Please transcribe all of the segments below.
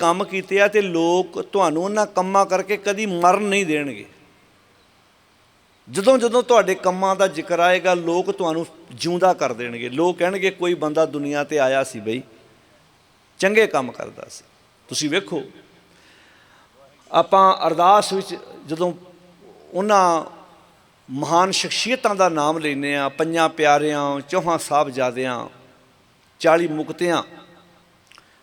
ਕੰਮ ਕੀਤੇ ਆ ਤੇ ਲੋਕ ਤੁਹਾਨੂੰ ਉਹਨਾਂ ਕੰਮਾਂ ਕਰਕੇ ਕਦੀ ਮਰਨ ਨਹੀਂ ਦੇਣਗੇ। ਜਦੋਂ ਜਦੋਂ ਤੁਹਾਡੇ ਕੰਮਾਂ ਦਾ ਜ਼ਿਕਰ ਆਏਗਾ, ਲੋਕ ਤੁਹਾਨੂੰ ਜਿਉਂਦਾ ਕਰ ਦੇਣਗੇ। ਲੋਕ ਕਹਿਣਗੇ, ਕੋਈ ਬੰਦਾ ਦੁਨੀਆ ਤੇ ਆਇਆ ਸੀ ਬਈ, ਚੰਗੇ ਕੰਮ ਕਰਦਾ ਸੀ। ਤੁਸੀਂ ਵੇਖੋ, ਆਪਾਂ ਅਰਦਾਸ ਵਿੱਚ ਜਦੋਂ ਉਹਨਾਂ ਮਹਾਨ ਸ਼ਖਸੀਅਤਾਂ ਦਾ ਨਾਮ ਲੈਨੇ ਆ ਪੰਜਾਂ ਪਿਆਰਿਆਂ, ਚੌਹਾਂ ਸਾਹਿਬਜ਼ਾਦਿਆਂ 40 ਮੁਕਤਿਆਂ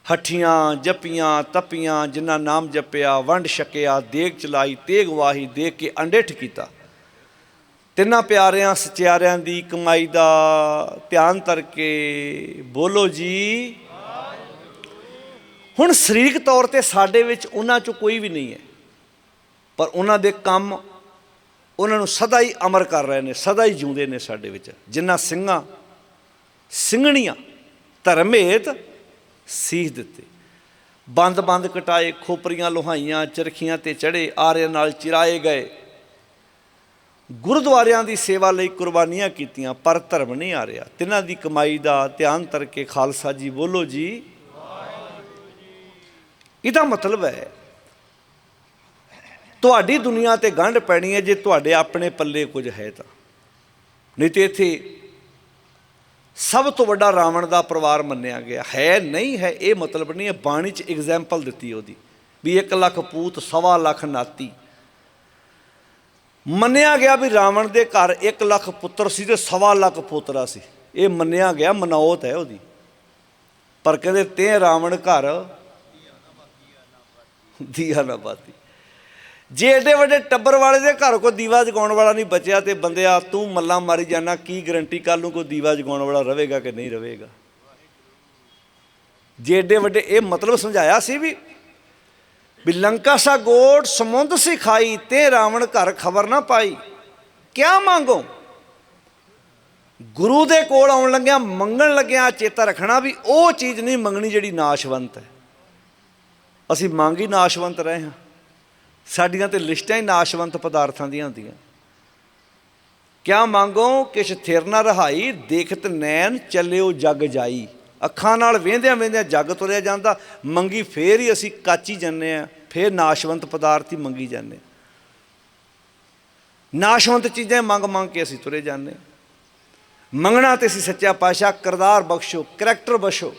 ਹੱਠੀਆਂ, ਜੱਪੀਆਂ, ਤਪੀਆਂ, ਜਿਨ੍ਹਾਂ ਨਾਮ ਜਪਿਆ, ਵੰਡ ਛਕਿਆ, ਦੇਗ ਚਲਾਈ, ਤੇਗ ਵਾਹੀ, ਦੇਖ ਕੇ ਅੰਡੇਠ ਕੀਤਾ। ਤਿੰਨਾਂ ਪਿਆਰਿਆਂ, ਸਚਿਆਰਿਆਂ ਦੀ ਕਮਾਈ ਦਾ ਧਿਆਨ ਧਰ ਕੇ ਬੋਲੋ ਜੀ, ਹੁਣ ਸਰੀਰਕ ਤੌਰ ਤੇ ਸਾਡੇ ਵਿੱਚ ਉਹਨਾਂ ਚੋਂ ਕੋਈ ਵੀ ਨਹੀਂ ਹੈ, ਪਰ ਉਹਨਾਂ ਦੇ ਕੰਮ ਉਹਨਾਂ ਨੂੰ ਸਦਾ ਹੀ ਅਮਰ ਕਰ ਰਹੇ ਨੇ, ਸਦਾ ਹੀ ਜਿਉਂਦੇ ਨੇ ਸਾਡੇ ਵਿੱਚ ਜਿਨ੍ਹਾਂ ਸਿੰਘਾਂ, ਸਿੰਘਣੀਆਂ ਧਰਮੇਤ ਸੀਸ ਦਿੱਤੇ। ਬੰਦ ਬੰਦ ਕਟਾਏ ਖੋਪਰੀਆਂ ਲੋਹਾਈਆਂ, ਚਰਖੀਆਂ ਤੇ ਚੜੇ ਆਰਿਆਂ ਨਾਲ ਚਿਰਾਏ ਗਏ। ਗੁਰਦੁਆਰਿਆਂ ਦੀ ਸੇਵਾ ਲਈ ਕੁਰਬਾਨੀਆਂ ਕੀਤੀਆਂ, ਪਰ ਧਰਮ ਨਹੀਂ ਆ ਰਿਹਾ। ਤਿੰਨਾਂ ਦੀ ਕਮਾਈ ਦਾ ਧਿਆਨ ਤਰ ਕੇ ਖਾਲਸਾ ਜੀ ਬੋਲੋ ਜੀ। ਇਹਦਾ ਮਤਲਬ ਹੈ, ਤੁਹਾਡੀ ਦੁਨੀਆ ਤੇ ਗੰਢ ਪੈਣੀ ਹੈ ਜੇ ਤੁਹਾਡੇ ਆਪਣੇ ਪੱਲੇ ਕੁਝ ਹੈ ਤਾਂ। ਨਹੀਂ ਤੇ ਇੱਥੇ ਸਭ ਤੋਂ ਵੱਡਾ ਰਾਵਣ ਦਾ ਪਰਿਵਾਰ ਮੰਨਿਆ ਗਿਆ। ਹੈ, ਨਹੀਂ ਹੈ, ਇਹ ਮਤਲਬ ਨਹੀਂ ਹੈ। ਬਾਣੀ 'ਚ ਐਗਜ਼ਾਮਪਲ ਦਿੱਤੀ ਉਹਦੀ। ਵੀ 1 ਲੱਖ ਪੂਤ, ਸਵਾ ਲੱਖ ਨਾਤੀ। ਮੰਨਿਆ ਗਿਆ ਵੀ ਰਾਵਣ ਦੇ ਘਰ 1 ਲੱਖ ਪੁੱਤਰ ਸੀ ਤੇ ਸਵਾ ਲੱਖ ਪੋਤਰਾ ਸੀ। ਇਹ ਮੰਨਿਆ ਗਿਆ, ਮਨੌਤ ਹੈ ਉਹਦੀ। ਪਰ ਕਹਿੰਦੇ ਤੇ ਰਾਵਣ ਘਰ ਦੀਆ ਨਾ ਬਾਤੀ ਜੇ ਏਡੇ ਵੱਡੇ ਟੱਬਰ ਵਾਲੇ ਦੇ ਘਰ ਕੋ ਦੀਵਾ ਜਗਾਉਣ ਵਾਲਾ ਨਹੀਂ ਬਚਿਆ ਤੇ ਬੰਦਿਆ ਤੂੰ ਮੱਲਾ ਮਾਰੀ ਜਾਣਾ ਕੀ ਗਰੰਟੀ ਕੱਲ ਨੂੰ ਕੋਈ ਦੀਵਾ ਜਗਾਉਣ ਵਾਲਾ ਰਹੇਗਾ ਕਿ ਨਹੀਂ ਰਹੇਗਾ? ਜੇ ਏਡੇ ਵੱਡੇ, ਇਹ ਮਤਲਬ ਸਮਝਾਇਆ ਸੀ ਵੀ ਵੀ ਲੰਕਾ ਸਾ ਗੋੜ ਸਮੁੰਦ ਸੀ ਖਾਈ ਤੇ ਰਾਵਣ ਘਰ ਖਬਰ ਨਾ ਪਾਈ। ਕਿਆ ਮੰਗੋ? ਗੁਰੂ ਦੇ ਕੋਲ ਆਉਣ ਲੱਗਿਆ, ਮੰਗਣ ਲੱਗਿਆ ਚੇਤਾ ਰੱਖਣਾ ਵੀ ਉਹ ਚੀਜ਼ ਨਹੀਂ ਮੰਗਣੀ ਜਿਹੜੀ ਨਾਸ਼ਵੰਤ ਹੈ। ਅਸੀਂ ਮੰਗ ਹੀ ਨਾਸ਼ਵੰਤ ਰਹੇ ਹਾਂ। ਸਾਡੀਆਂ ਤੇ ਲਿਸਟਾਂ ਹੀ ਨਾਸ਼ਵੰਤ ਪਦਾਰਥਾਂ ਦੀਆਂ ਹੁੰਦੀਆਂ। ਕਿਆ ਮੰਗੋ, ਕਿਛ ਥਿਰ ਨਾ ਰਹਾਈ, ਦੇਖਤ ਨੈਣ ਚੱਲਿਓ ਜਗ ਜਾਈ। ਅੱਖਾਂ ਨਾਲ ਵੇਂਦਿਆਂ ਵੇਂਦਿਆਂ ਜਗ ਤੁਰਿਆ ਜਾਂਦਾ, ਮੰਗੀ ਫੇਰ ਹੀ ਅਸੀਂ ਕਾਚੀ ਜੰਨੇ ਆ ਫੇਰ ਨਾਸ਼ਵੰਤ ਪਦਾਰਥ ਹੀ ਮੰਗੀ ਜਾਂਦੇ ਨਾਸ਼ਵੰਤ ਚੀਜ਼ਾਂ ਮੰਗ ਮੰਗ ਕੇ ਅਸੀਂ ਤੁਰੇ ਜਾਂਦੇ ਮੰਗਣਾ ਤੇ ਅਸੀਂ ਸੱਚਾ ਪਾਸ਼ਾ ਕਰਦਾਰ ਬਖਸ਼ੋ, ਕਰੈਕਟਰ ਬਖਸ਼ੋ।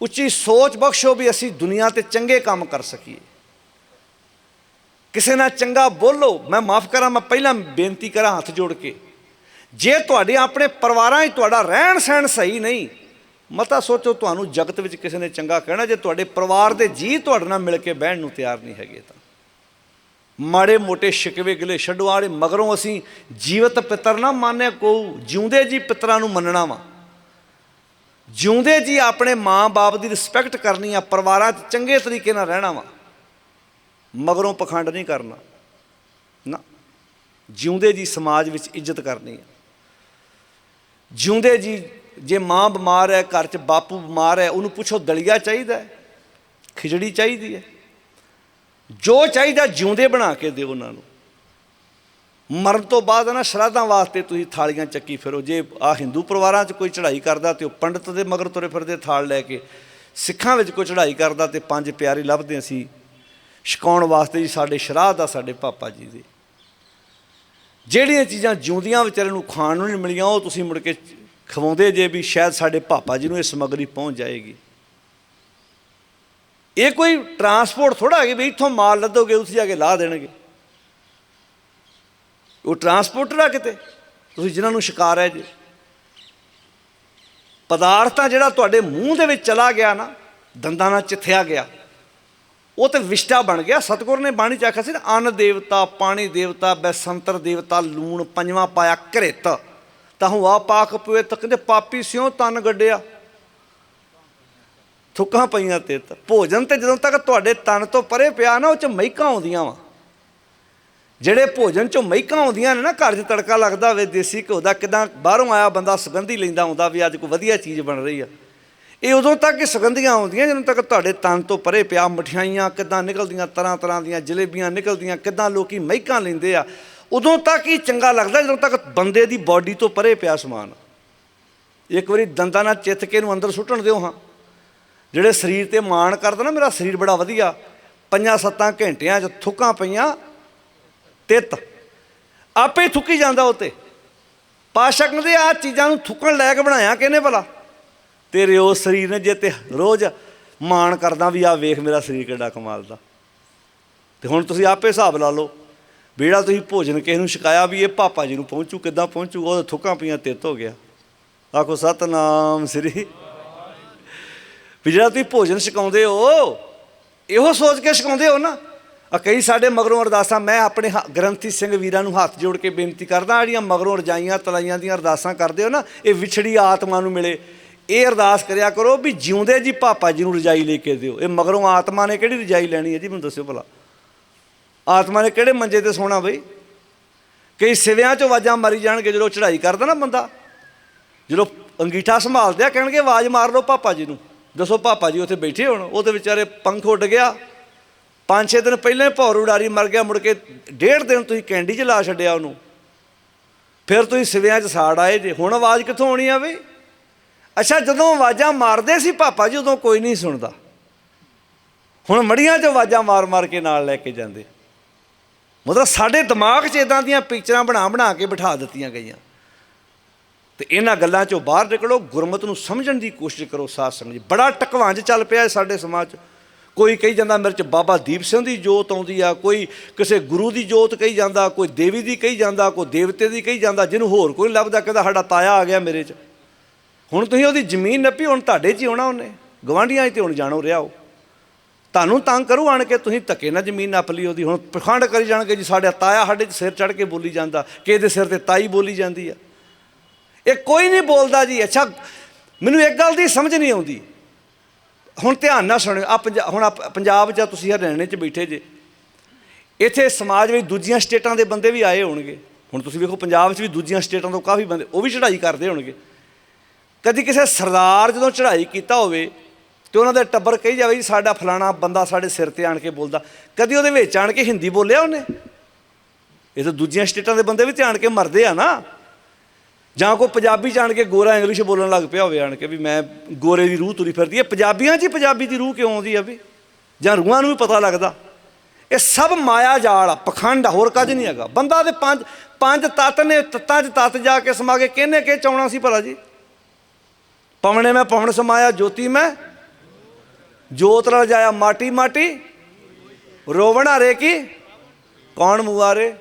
ਉੱਚੀ ਸੋਚ ਬਖਸ਼ੋ ਵੀ ਅਸੀਂ ਦੁਨੀਆ ਤੇ ਚੰਗੇ ਕੰਮ ਕਰ ਸਕੀਏ। ਕਿਸੇ ਨਾਲ ਚੰਗਾ ਬੋਲੋ, ਮੈਂ ਮਾਫ ਕਰਾਂ, ਮੈਂ ਪਹਿਲਾਂ ਬੇਨਤੀ ਕਰਾਂ ਹੱਥ ਜੋੜ ਕੇ। ਜੇ ਤੁਹਾਡੇ ਆਪਣੇ ਪਰਿਵਾਰਾਂ 'ਚ ਤੁਹਾਡਾ ਰਹਿਣ ਸਹਿਣ ਸਹੀ ਨਹੀਂ, ਮਤਾ ਸੋਚੋ ਤੁਹਾਨੂੰ ਜਗਤ ਵਿੱਚ ਕਿਸੇ ਨੇ ਚੰਗਾ ਕਹਿਣਾ, ਜੇ ਤੁਹਾਡੇ ਪਰਿਵਾਰ ਦੇ ਜੀ ਤੁਹਾਡੇ ਨਾਲ ਮਿਲ ਕੇ ਬਹਿਣ ਨੂੰ ਤਿਆਰ ਨਹੀਂ ਹੈਗੇ ਤਾਂ। ਮਾੜੇ ਮੋਟੇ ਸ਼ਿਕਵੇ ਗਿਲੇ ਛੱਡੋ ਆੜੇ ਮਗਰੋਂ ਅਸੀਂ ਜੀਵਤ ਪਿੱਤਰ ਨਾ ਮੰਨਿਆ ਕੋ, ਜਿਉਂਦੇ ਜੀ ਪਿੱਤਰਾਂ ਨੂੰ ਮੰਨਣਾ ਵਾ। ਜਿਉਂਦੇ ਜੀ ਆਪਣੇ ਮਾਂ-ਬਾਪ ਦੀ ਰਿਸਪੈਕਟ ਕਰਨੀ ਆ, ਪਰਿਵਾਰਾਂ 'ਚ ਚੰਗੇ ਤਰੀਕੇ ਨਾਲ ਰਹਿਣਾ ਵਾ। ਮਗਰੋਂ ਪਖੰਡ ਨਹੀਂ ਕਰਨਾ। ਨਾ। ਜਿਉਂਦੇ ਜੀ ਸਮਾਜ ਵਿੱਚ ਇੱਜ਼ਤ ਕਰਨੀ ਹੈ। ਜਿਉਂਦੇ ਜੀ ਜੇ ਮਾਂ ਬਿਮਾਰ ਹੈ, ਘਰ 'ਚ ਬਾਪੂ ਬਿਮਾਰ ਹੈ, ਉਹਨੂੰ ਪੁੱਛੋ ਦਲੀਆ ਚਾਹੀਦਾ ਹੈ? ਖਿਚੜੀ ਚਾਹੀਦੀ ਹੈ? ਜੋ ਚਾਹੀਦਾ ਜਿਉਂਦੇ ਬਣਾ ਕੇ ਦਿਓ ਉਹਨਾਂ ਨੂੰ। ਮਰਨ ਤੋਂ ਬਾਅਦ ਨਾ ਸ਼ਰਾਧਾਂ ਵਾਸਤੇ ਤੁਸੀਂ ਥਾਲੀਆਂ ਚੱਕੀ ਫਿਰੋ। ਜੇ ਆ ਹਿੰਦੂ ਪਰਿਵਾਰਾਂ 'ਚ ਕੋਈ ਚੜ੍ਹਾਈ ਕਰਦਾ ਤੇ ਉਹ ਪੰਡਤ ਦੇ ਮਗਰ ਤੁਰੇ ਫਿਰਦੇ ਥਾਲ ਲੈ ਕੇ, ਸਿੱਖਾਂ ਵਿੱਚ ਕੋਈ ਚੜ੍ਹਾਈ ਕਰਦਾ ਤੇ ਪੰਜ ਪਿਆਰੇ ਲੱਭਦੇ ਅਸੀਂ ਛਕਾਉਣ ਵਾਸਤੇ ਜੀ ਸਾਡੇ ਸ਼ਰਾਧ ਆ ਸਾਡੇ ਪਾਪਾ ਜੀ ਦੇ। ਜਿਹੜੀਆਂ ਚੀਜ਼ਾਂ ਜਿਉਂਦੀਆਂ ਵਿਚਾਰੇ ਨੂੰ ਖਾਣ ਨੂੰ ਨਹੀਂ ਮਿਲੀਆਂ, ਉਹ ਤੁਸੀਂ ਮੁੜ ਕੇ ਖਵਾਉਂਦੇ ਜੇ ਵੀ ਸ਼ਾਇਦ ਸਾਡੇ ਪਾਪਾ ਜੀ ਨੂੰ ਇਹ ਸਮੱਗਰੀ ਪਹੁੰਚ ਜਾਏਗੀ। ਇਹ ਕੋਈ ਟਰਾਂਸਪੋਰਟ ਥੋੜਾ ਹੈ ਵੀ ਇੱਥੋਂ ਮਾਲ ਲੱਦੋਗੇ, ਉੱਥੇ ਜਾ ਕੇ ਲਾ ਦੇਣਗੇ। ਉਹ ਟਰਾਂਸਪੋਰਟਰ ਆ ਕਿਤੇ? ਤੁਸੀਂ ਜਿਨ੍ਹਾਂ ਨੂੰ ਸ਼ਿਕਾਰ ਹੈ ਜੀ। ਪਦਾਰਥ ਆ ਜਿਹੜਾ ਤੁਹਾਡੇ ਮੂੰਹ ਦੇ ਵਿੱਚ ਚਲਾ ਗਿਆ ਨਾ, ਦੰਦਾਂ ਨਾਲ ਚਿੱਥਿਆ ਗਿਆ। ਉਹ ਤੇ ਵਿਸ਼ਟਾ ਬਣ ਗਿਆ। ਸਤਗੁਰ ਨੇ ਬਾਣੀ ਚ ਆਖਿਆ ਸੀ ਨਾ, ਅੰਨ ਦੇਵਤਾ, ਪਾਣੀ ਦੇਵਤਾ, ਬੈਸੰਤਰ ਦੇਵਤਾ, ਲੂਣ ਪੰਜਵਾਂ ਪਾਇਆ ਘਰਿਤ। ਤਾਂ ਹੂੰ ਆ ਪਾਕ ਪਵੇ ਤਾਂ ਕਹਿੰਦੇ, ਪਾਪੀ ਸਿਉ ਤਨ ਗੱਡਿਆ। ਥੁੱਕਾਂ ਪਈਆਂ ਤੇ ਭੋਜਨ ਤੇ ਜਦੋਂ ਤੱਕ ਤੁਹਾਡੇ ਤਨ ਤੋਂ ਪਰੇ ਪਿਆ ਨਾ, ਉਹ ਚ ਮਹਿਕਾਂ ਆਉਂਦੀਆਂ ਵਾ। ਜਿਹੜੇ ਭੋਜਨ ਚੋਂ ਮਹਿਕਾਂ ਆਉਂਦੀਆਂ ਨੇ ਨਾ, ਘਰ 'ਚ ਤੜਕਾ ਲੱਗਦਾ ਹੋਵੇ ਦੇਸੀ ਘਿਓ ਦਾ ਕਿਦਾਂ ਬਾਹਰੋਂ ਆਇਆ ਬੰਦਾ, ਸੁਗੰਧੀ ਲੈਂਦਾ ਹੁੰਦਾ ਵੀ ਅੱਜ ਕੋਈ ਵਧੀਆ ਚੀਜ਼ ਬਣ ਰਹੀ ਆ। ਇਹ ਉਦੋਂ ਤੱਕ ਹੀ ਸੁਗੰਧੀਆਂ ਆਉਂਦੀਆਂ ਜਦੋਂ ਤੱਕ ਤੁਹਾਡੇ ਤਨ ਤੋਂ ਪਰੇ ਪਿਆ ਮਠਿਆਈਆਂ ਕਿਦਾਂ ਨਿਕਲਦੀਆਂ, ਤਰ੍ਹਾਂ ਤਰ੍ਹਾਂ ਦੀਆਂ ਜਲੇਬੀਆਂ ਨਿਕਲਦੀਆਂ, ਕਿਦਾਂ ਲੋਕੀ ਮਹਿਕਾਂ ਲੈਂਦੇ ਆ, ਉਦੋਂ ਤੱਕ ਹੀ ਚੰਗਾ ਲੱਗਦਾ ਜਦੋਂ ਤੱਕ ਬੰਦੇ ਦੀ ਬਾਡੀ ਤੋਂ ਪਰੇ ਪਿਆ ਸਮਾਨ। ਇੱਕ ਵਾਰੀ ਦੰਦਾਂ ਨਾਲ ਚਿੱਤ ਕੇ ਨੂੰ ਅੰਦਰ ਸੁੱਟਣ ਦਿਓ ਹਾਂ। ਜਿਹੜੇ ਸਰੀਰ ਤੇ ਮਾਣ ਕਰਦਾ ਨਾ, ਮੇਰਾ ਸਰੀਰ ਬੜਾ ਵਧੀਆ, ਪੰਜਾਂ ਸੱਤਾਂ ਘੰਟਿਆਂ 'ਚ ਥੁੱਕਾਂ ਪਈਆਂ, ਤਿੱਤ। ਆਪੇ ਥੁੱਕੀ ਜਾਂਦਾ ਉਤੇ ਪਾਸ਼ਾ ਕਹਿੰਦੇ ਆ ਚੀਜ਼ਾਂ ਨੂੰ ਥੁੱਕਣ ਲੈ ਕੇ ਬਣਾਇਆ ਕਿਹਨੇ ਭਲਾ? ਤੇਰੇ ਉਹ ਸਰੀਰ ਨੇ ਜੇ ਤੇ ਰੋਜ਼ ਮਾਣ ਕਰਦਾ ਵੀ ਆ ਵੇਖ ਮੇਰਾ ਸਰੀਰ ਕਿੱਡਾ ਕਮਾਲ ਦਾ। ਤੇ ਹੁਣ ਤੁਸੀਂ ਆਪੇ ਹਿਸਾਬ ਲਾ ਲਓ ਵੀ ਜਿਹੜਾ ਤੁਸੀਂ ਭੋਜਨ ਕਿਸੇ ਨੂੰ ਛਕਾਇਆ ਵੀ ਇਹ ਪਾਪਾ ਜੀ ਨੂੰ ਪਹੁੰਚੂ, ਕਿੱਦਾਂ ਪਹੁੰਚੂ, ਉਹ ਥੁੱਕਾਂ ਪਈਆਂ ਤਿੱਤ ਹੋ ਗਿਆ। ਆਖੋ, ਸਤਨਾਮ ਸ੍ਰੀ ਵੀ ਜਿਹੜਾ ਤੁਸੀਂ ਭੋਜਨ ਛਕਾਉਂਦੇ ਹੋ, ਇਹੋ ਸੋਚ ਕੇ ਛਕਾਉਂਦੇ ਹੋ ਨਾ। ਆ ਕਈ ਸਾਡੇ ਮਗਰੋਂ ਅਰਦਾਸਾਂ, ਮੈਂ ਆਪਣੇ ਗ੍ਰੰਥੀ ਸਿੰਘ ਵੀਰਾਂ ਨੂੰ ਹੱਥ ਜੋੜ ਕੇ ਬੇਨਤੀ ਕਰਦਾ, ਜਿਹੜੀਆਂ ਮਗਰੋਂ ਰਜਾਈਆਂ ਤਲਾਈਆਂ ਦੀਆਂ ਅਰਦਾਸਾਂ ਕਰਦੇ ਹੋ ਨਾ, ਇਹ ਵਿਛੜੀ ਆਤਮਾ ਨੂੰ ਮਿਲੇ। ਇਹ ਅਰਦਾਸ ਕਰਿਆ ਕਰੋ ਵੀ ਜਿਉਂਦੇ ਜੀ ਪਾਪਾ ਜੀ ਨੂੰ ਰਜਾਈ ਲੈ ਕੇ ਦਿਓ। ਇਹ ਮਗਰੋਂ ਆਤਮਾ ਨੇ ਕਿਹੜੀ ਰਜਾਈ ਲੈਣੀ ਹੈ ਜੀ? ਮੈਨੂੰ ਦੱਸਿਓ ਭਲਾ। ਆਤਮਾ ਨੇ ਕਿਹੜੇ ਮੰਜੇ ਤੇ ਸੋਣਾ ਬਈ? ਕਈ ਸਿਵਿਆਂ 'ਚ ਆਵਾਜ਼ਾਂ ਮਾਰੀ ਜਾਣਗੇ ਜਦੋਂ ਚੜ੍ਹਾਈ ਕਰਦਾ ਨਾ ਬੰਦਾ। ਜਦੋਂ ਅੰਗੀਠਾ ਸੰਭਾਲਦੇ ਆ, ਕਹਿਣਗੇ ਆਵਾਜ਼ ਮਾਰ ਲਓ ਪਾਪਾ ਜੀ ਨੂੰ। ਦੱਸੋ ਪਾਪਾ ਜੀ ਉੱਥੇ ਬੈਠੇ ਹੋਣ? ਉਹ ਉਹਦੇ ਵਿਚਾਰੇ ਪੰਖ ਉੱਡ ਗਿਆ। ਪੰਜ ਛੇ ਦਿਨ ਪਹਿਲਾਂ ਹੀ ਭੌਰ ਉਡਾਰੀ ਮਰ ਗਿਆ, ਮੁੜ ਕੇ ਡੇਢ ਦਿਨ ਤੁਸੀਂ ਕੈਂਡੀ 'ਚ ਲਾ ਛੱਡਿਆ ਉਹਨੂੰ। ਫਿਰ ਤੁਸੀਂ ਸਿਵਿਆਂ 'ਚ ਸਾੜ ਆਏ ਜੇ। ਹੁਣ ਆਵਾਜ਼ ਕਿੱਥੋਂ ਆਉਣੀ ਆ ਬਈ? ਅੱਛਾ, ਜਦੋਂ ਆਵਾਜ਼ਾਂ ਮਾਰਦੇ ਸੀ ਪਾਪਾ ਜੀ, ਉਦੋਂ ਕੋਈ ਨਹੀਂ ਸੁਣਦਾ। ਹੁਣ ਮੜੀਆਂ 'ਚ ਆਵਾਜ਼ਾਂ ਮਾਰ-ਮਾਰ ਕੇ ਨਾਲ ਲੈ ਕੇ ਜਾਂਦੇ। ਮਤਲਬ ਸਾਡੇ ਦਿਮਾਗ 'ਚ ਇਦਾਂ ਦੀਆਂ ਪਿਕਚਰਾਂ ਬਣਾ ਬਣਾ ਕੇ ਬਿਠਾ ਦਿੱਤੀਆਂ ਗਈਆਂ। ਤੇ ਇਹਨਾਂ ਗੱਲਾਂ 'ਚੋਂ ਬਾਹਰ ਨਿਕਲੋ, ਗੁਰਮਤ ਨੂੰ ਸਮਝਣ ਦੀ ਕੋਸ਼ਿਸ਼ ਕਰੋ, ਸਾਧ ਸੰਗਤ ਜੀ। ਬੜਾ ਟਕਵਾਂਜ ਚੱਲ ਪਿਆ ਹੈ ਸਾਡੇ ਸਮਾਜ 'ਚ। ਕੋਈ ਕਹੀ ਜਾਂਦਾ ਮੇਰੇ 'ਚ ਬਾਬਾ ਦੀਪ ਸਿੰਘ ਦੀ ਜੋਤ ਆਉਂਦੀ ਆ, ਕੋਈ ਕਿਸੇ ਗੁਰੂ ਦੀ ਜੋਤ ਕਹੀ ਜਾਂਦਾ, ਕੋਈ ਦੇਵੀ ਦੀ ਕਹੀ ਜਾਂਦਾ, ਕੋਈ ਦੇਵਤੇ ਦੀ ਕਹੀ ਜਾਂਦਾ, ਜਿਹਨੂੰ ਹੋਰ ਕੋਈ ਲੱਭਦਾ, ਕਹਿੰਦਾ ਸਾਡਾ ਤਾਇਆ ਆ ਗਿਆ ਮੇਰੇ 'ਚ। ਹੁਣ ਤੁਸੀਂ ਉਹਦੀ ਜ਼ਮੀਨ ਨੱਪੀ, ਹੁਣ ਤੁਹਾਡੇ 'ਚ ਹੀ ਆਉਣਾ ਉਹਨੇ। ਗਵਾਂਢੀਆਂ 'ਚ ਤੇ ਹੁਣ ਜਾਣੋ ਰਿਹਾ ਉਹ। ਤੁਹਾਨੂੰ ਤੰਗ ਕਰੂ ਆਣ ਕੇ, ਤੁਸੀਂ ਧੱਕੇ ਨਾਲ ਜ਼ਮੀਨ ਨੱਪ ਲਈ ਉਹਦੀ। ਹੁਣ ਪਖੰਡ ਕਰੀ ਜਾਣਗੇ ਜੀ, ਸਾਡਾ ਤਾਇਆ ਸਾਡੇ 'ਚ ਸਿਰ ਚੜ ਕੇ ਬੋਲੀ ਜਾਂਦਾ ਕਿਸੇ ਦੇ ਸਿਰ ਤੇ ਤਾਈ ਬੋਲੀ ਜਾਂਦੀ ਆ। ਇਹ ਕੋਈ ਨਹੀਂ ਬੋਲਦਾ ਜੀ। ਅੱਛਾ, ਮੈਨੂੰ ਇੱਕ ਗੱਲ ਦੀ ਸਮਝ ਨਹੀਂ ਆਉਂਦੀ। ਹੁਣ ਧਿਆਨ ਨਾਲ ਸੁਣਿਓ ਆ ਹੁਣ ਆਹ ਪੰਜਾਬ 'ਚ ਤੁਸੀਂ ਹਰਿਆਣੇ 'ਚ ਬੈਠੇ ਜੇ, ਇੱਥੇ ਸਮਾਜ ਵਿੱਚ ਦੂਜੀਆਂ ਸਟੇਟਾਂ ਦੇ ਬੰਦੇ ਵੀ ਆਏ ਹੋਣਗੇ। ਹੁਣ ਤੁਸੀਂ ਵੇਖੋ, ਪੰਜਾਬ 'ਚ ਵੀ ਦੂਜੀਆਂ ਸਟੇਟਾਂ ਤੋਂ ਕਾਫੀ ਬੰਦੇ, ਉਹ ਵੀ ਚੜ੍ਹਾਈ ਕਰਦੇ ਹੋਣਗੇ। ਕਦੀ ਕਿਸੇ ਸਰਦਾਰ ਜਦੋਂ ਚੜ੍ਹਾਈ ਕੀਤਾ ਹੋਵੇ ਤੇ ਉਹਨਾਂ ਦੇ ਟੱਬਰ ਕਹੀ ਜਾਵੇ ਜੀ ਸਾਡਾ ਫਲਾਣਾ ਬੰਦਾ ਸਾਡੇ ਸਿਰ ਤੇ ਆਣ ਕੇ ਬੋਲਦਾ। ਕਦੀ ਉਹਦੇ ਵਿੱਚ ਆਣ ਕੇ ਹਿੰਦੀ ਬੋਲਿਆ ਉਹਨੇ? ਇਹ ਤਾਂ ਦੂਜੀਆਂ ਸਟੇਟਾਂ ਦੇ ਬੰਦੇ ਵੀ ਧਿਆਨ ਕੇ ਮਰਦੇ ਆ ਨਾ। ਜਾਂ ਕੋਈ ਪੰਜਾਬੀ ਜਾਣ ਕੇ ਗੋਰਾ ਇੰਗਲਿਸ਼ ਬੋਲਣ ਲੱਗ ਪਿਆ ਹੋਵੇ ਆਣ ਕੇ ਵੀ ਮੈਂ ਗੋਰੇ ਦੀ ਰੂਹ ਤੁਰੀ ਫਿਰਦੀ ਹੈ ਪੰਜਾਬੀਆਂ 'ਚ ਹੀ ਪੰਜਾਬੀ ਦੀ ਰੂਹ ਕਿਉਂ ਆਉਂਦੀ ਆ ਵੀ? ਜਾਂ ਰੂਹਾਂ ਨੂੰ ਵੀ ਪਤਾ ਲੱਗਦਾ? ਇਹ ਸਭ ਮਾਇਆ ਜਾਲ ਆ ਪਖੰਡ ਆ, ਹੋਰ ਕੁਝ ਨਹੀਂ ਹੈਗਾ। ਬੰਦਾ ਦੇ ਪੰਜ ਪੰਜ ਤੱਤ ਨੇ ਤੱਤਾਂ 'ਚ ਤੱਤ ਜਾ ਕੇ ਸਮਾ ਕੇ ਕਿਹਨੇ ਕਿ ਚਾਉਣਾ ਸੀ ਭਲਾ ਜੀ? ਪਵਣੇ ਮੈਂ ਪਵਣ ਸਮਾਇਆ, ਜੋਤੀ ਮੈਂ। ਜੋਤ ਰਲ ਜਾਇਆ ਮਾਟੀ ਮਾਟੀ। ਰੋਵਣ ਹਰੇ ਕੀ? ਕੌਣ ਮੁਆਰੇ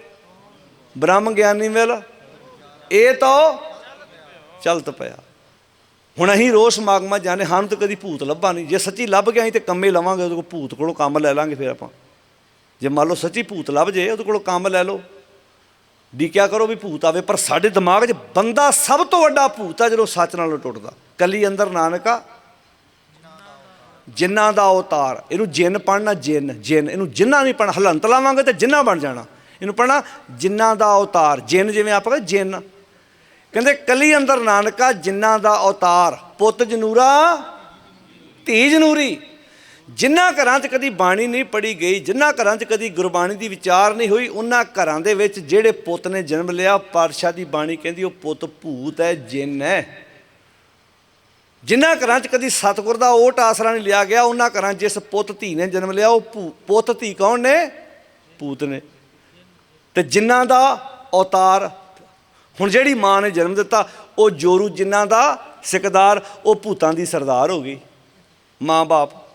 ਬ੍ਰਹਮ ਗਿਆਨੀ ਮਿਲ ਇਹ ਤਾਂ ਚਲਤ ਪਿਆ। ਹੁਣ ਅਸੀਂ ਰੋਜ਼ ਸਮਾਗਮਾਂ ਜਾਣੇ, ਸਾਨੂੰ ਤਾਂ ਕਦੀ ਭੂਤ ਲੱਭਾ ਨਹੀਂ। ਜੇ ਸੱਚੀ ਲੱਭ ਗਿਆ ਅਸੀਂ ਤੇ ਕੰਮੇ ਲਵਾਂਗੇ, ਉਹਦੇ ਕੋਲ ਭੂਤ ਕੋਲੋਂ ਕੰਮ ਲੈ ਲਾਂਗੇ ਫਿਰ ਆਪਾਂ। ਜੇ ਮੰਨ ਲਓ ਸੱਚੀ ਭੂਤ ਲੱਭ ਜੇ, ਉਹਦੇ ਕੋਲੋਂ ਕੰਮ ਲੈ ਲਓ। ਵੀ ਡੀਕਿਆ ਕਰੋ ਵੀ ਭੂਤ ਆਵੇ, ਪਰ ਸਾਡੇ ਦਿਮਾਗ 'ਚ ਬੰਦਾ ਸਭ ਤੋਂ ਵੱਡਾ ਭੂਤ ਆ ਜਦੋਂ ਸੱਚ ਨਾਲ ਟੁੱਟਦਾ। ਕੱਲੀ ਅੰਦਰ ਨਾਨਕਾ ਜਿੰਨਾਂ ਦਾ ਅਵਤਾਰ ਇਹਨੂੰ ਜਿੰਨ ਪੜਨਾ ਜਿੰਨ ਜਿੰਨ। ਇਹਨੂੰ ਜਿੰਨਾ ਨਹੀਂ ਪੜਨਾ ਹਲੰਤ ਲਾਵਾਂਗੇ ਤੇ ਜਿੰਨਾ ਬਣ ਜਾਣਾ। ਇਹਨੂੰ ਪੜਨਾ ਜਿੰਨਾਂ ਦਾ ਅਵਤਾਰ ਜਿੰਨ ਜਿਵੇਂ ਆਪਾਂ ਕਹਿੰਦੇ ਜਿੰਨ। ਕਹਿੰਦੇ ਕਲੀ ਅੰਦਰ ਨਾਨਕਾ ਜਿੰਨਾਂ ਦਾ ਅਵਤਾਰ ਪੁੱਤ ਜਨੂਰਾ, ਧੀ ਜਨੂਰੀ। ਜਿਨ੍ਹਾਂ ਘਰਾਂ 'ਚ ਕਦੀ ਬਾਣੀ ਨਹੀਂ ਪੜੀ ਗਈ, ਜਿਨ੍ਹਾਂ ਘਰਾਂ 'ਚ ਕਦੀ ਗੁਰਬਾਣੀ ਦੀ ਵਿਚਾਰ ਨਹੀਂ ਹੋਈ, ਉਹਨਾਂ ਘਰਾਂ ਦੇ ਵਿੱਚ ਜਿਹੜੇ ਪੁੱਤ ਨੇ ਜਨਮ ਲਿਆ ਪਾਤਸ਼ਾਹ ਦੀ ਬਾਣੀ ਕਹਿੰਦੀ, ਉਹ ਪੁੱਤ ਭੂਤ ਹੈ, ਜਿੰਨ ਹੈ। ਜਿਨ੍ਹਾਂ ਘਰਾਂ 'ਚ ਕਦੀ ਸਤਿਗੁਰ ਦਾ ਓਟ ਆਸਰਾ ਨਹੀਂ ਲਿਆ ਗਿਆ, ਉਹਨਾਂ ਘਰਾਂ ਜਿਸ ਪੁੱਤ ਧੀ ਨੇ ਜਨਮ ਲਿਆ, ਉਹ ਭੂ- ਪੁੱਤ ਧੀ ਕੌਣ ਨੇ? ਪੂਤ ਨੇ। ਤੇ ਜਿਨ੍ਹਾਂ ਦਾ ਅਵਤਾਰ, ਹੁਣ ਜਿਹੜੀ ਮਾਂ ਨੇ ਜਨਮ ਦਿੱਤਾ, ਉਹ ਜੋਰੂ ਜਿਨ੍ਹਾਂ ਦਾ ਸਿਕਦਾਰ, ਉਹ ਭੂਤਾਂ ਦੀ ਸਰਦਾਰ ਹੋ ਗਈ। ਮਾਂ-ਬਾਪ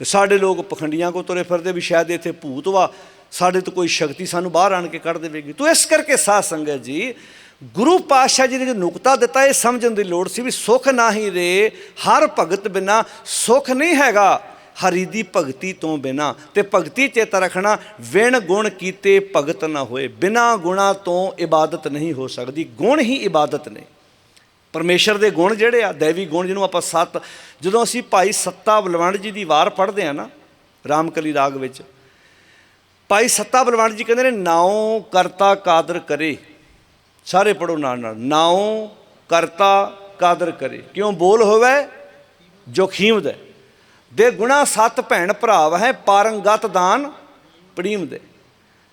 ਤੇ ਸਾਡੇ ਲੋਕ ਪਖੰਡੀਆਂ ਕੋ ਤੁਰੇ ਫਿਰਦੇ ਵੀ ਸ਼ਾਇਦ ਇੱਥੇ ਭੂਤ ਵਾ, ਸਾਡੇ ਤੋਂ ਕੋਈ ਸ਼ਕਤੀ ਸਾਨੂੰ ਬਾਹਰ ਆਣ ਕੇ ਕੱਢ ਦੇਵੇਗੀ। ਤੋ ਇਸ ਕਰਕੇ ਸਾਧ ਸੰਗਤ ਜੀ, ਗੁਰੂ ਪਾਤਸ਼ਾਹ ਜੀ ਨੇ ਜੋ ਨੁਕਤਾ ਦਿੱਤਾ ਇਹ ਸਮਝਣ ਦੀ ਲੋੜ ਸੀ ਵੀ ਸੁਖ ਨਾਹੀ ਰੇ, ਹਰ ਭਗਤ ਬਿਨਾ ਸੁਖ ਨਹੀਂ ਹੈਗਾ। ਹਰੀ ਦੀ ਭਗਤੀ ਤੋਂ ਬਿਨਾ ਤੇ ਭਗਤੀ ਚੇਤ ਰੱਖਣਾ, ਵਿਣ ਗੁਣ ਕੀਤੇ ਭਗਤ ਨਾ ਹੋਏ। ਬਿਨਾ ਗੁਣਾ ਤੋਂ ਇਬਾਦਤ ਨਹੀਂ ਹੋ ਸਕਦੀ, ਗੁਣ ਹੀ ਇਬਾਦਤ ਨੇ। ਪਰਮੇਸ਼ਰ ਦੇ ਗੁਣ ਜਿਹੜੇ ਆ, ਦੇਵੀ ਗੁਣ ਜਿਹਨੂੰ ਆਪਾਂ ਸੱਤ, ਜਦੋਂ ਅਸੀਂ ਭਾਈ ਸੱਤਾ ਬਲਵੰਡ ਜੀ ਦੀ ਵਾਰ ਪੜ੍ਹਦੇ ਆ ਨਾ, ਰਾਮਕਲੀ ਰਾਗ ਵਿੱਚ, ਭਾਈ ਸੱਤਾ ਬਲਵੰਡ ਜੀ ਕਹਿੰਦੇ ਨੇ, ਨਾਉ ਕਰਤਾ ਕਾਦਰ ਕਰੇ, ਸਾਰੇ ਪੜੋ ਨਾਲ ਨਾਲ, ਨਾਉ ਕਰਤਾ ਕਾਦਰ ਕਰੇ, ਕਿਉਂ ਬੋਲ ਹੋਵੇ? ਜੋਖੀਮ ਦੇ ਦੇ ਗੁਣਾ ਸਤ ਭੈਣ ਭਰਾਵ ਹੈ, ਪਾਰੰਗਤ ਦਾਨ ਪੜੀਮ ਦੇ।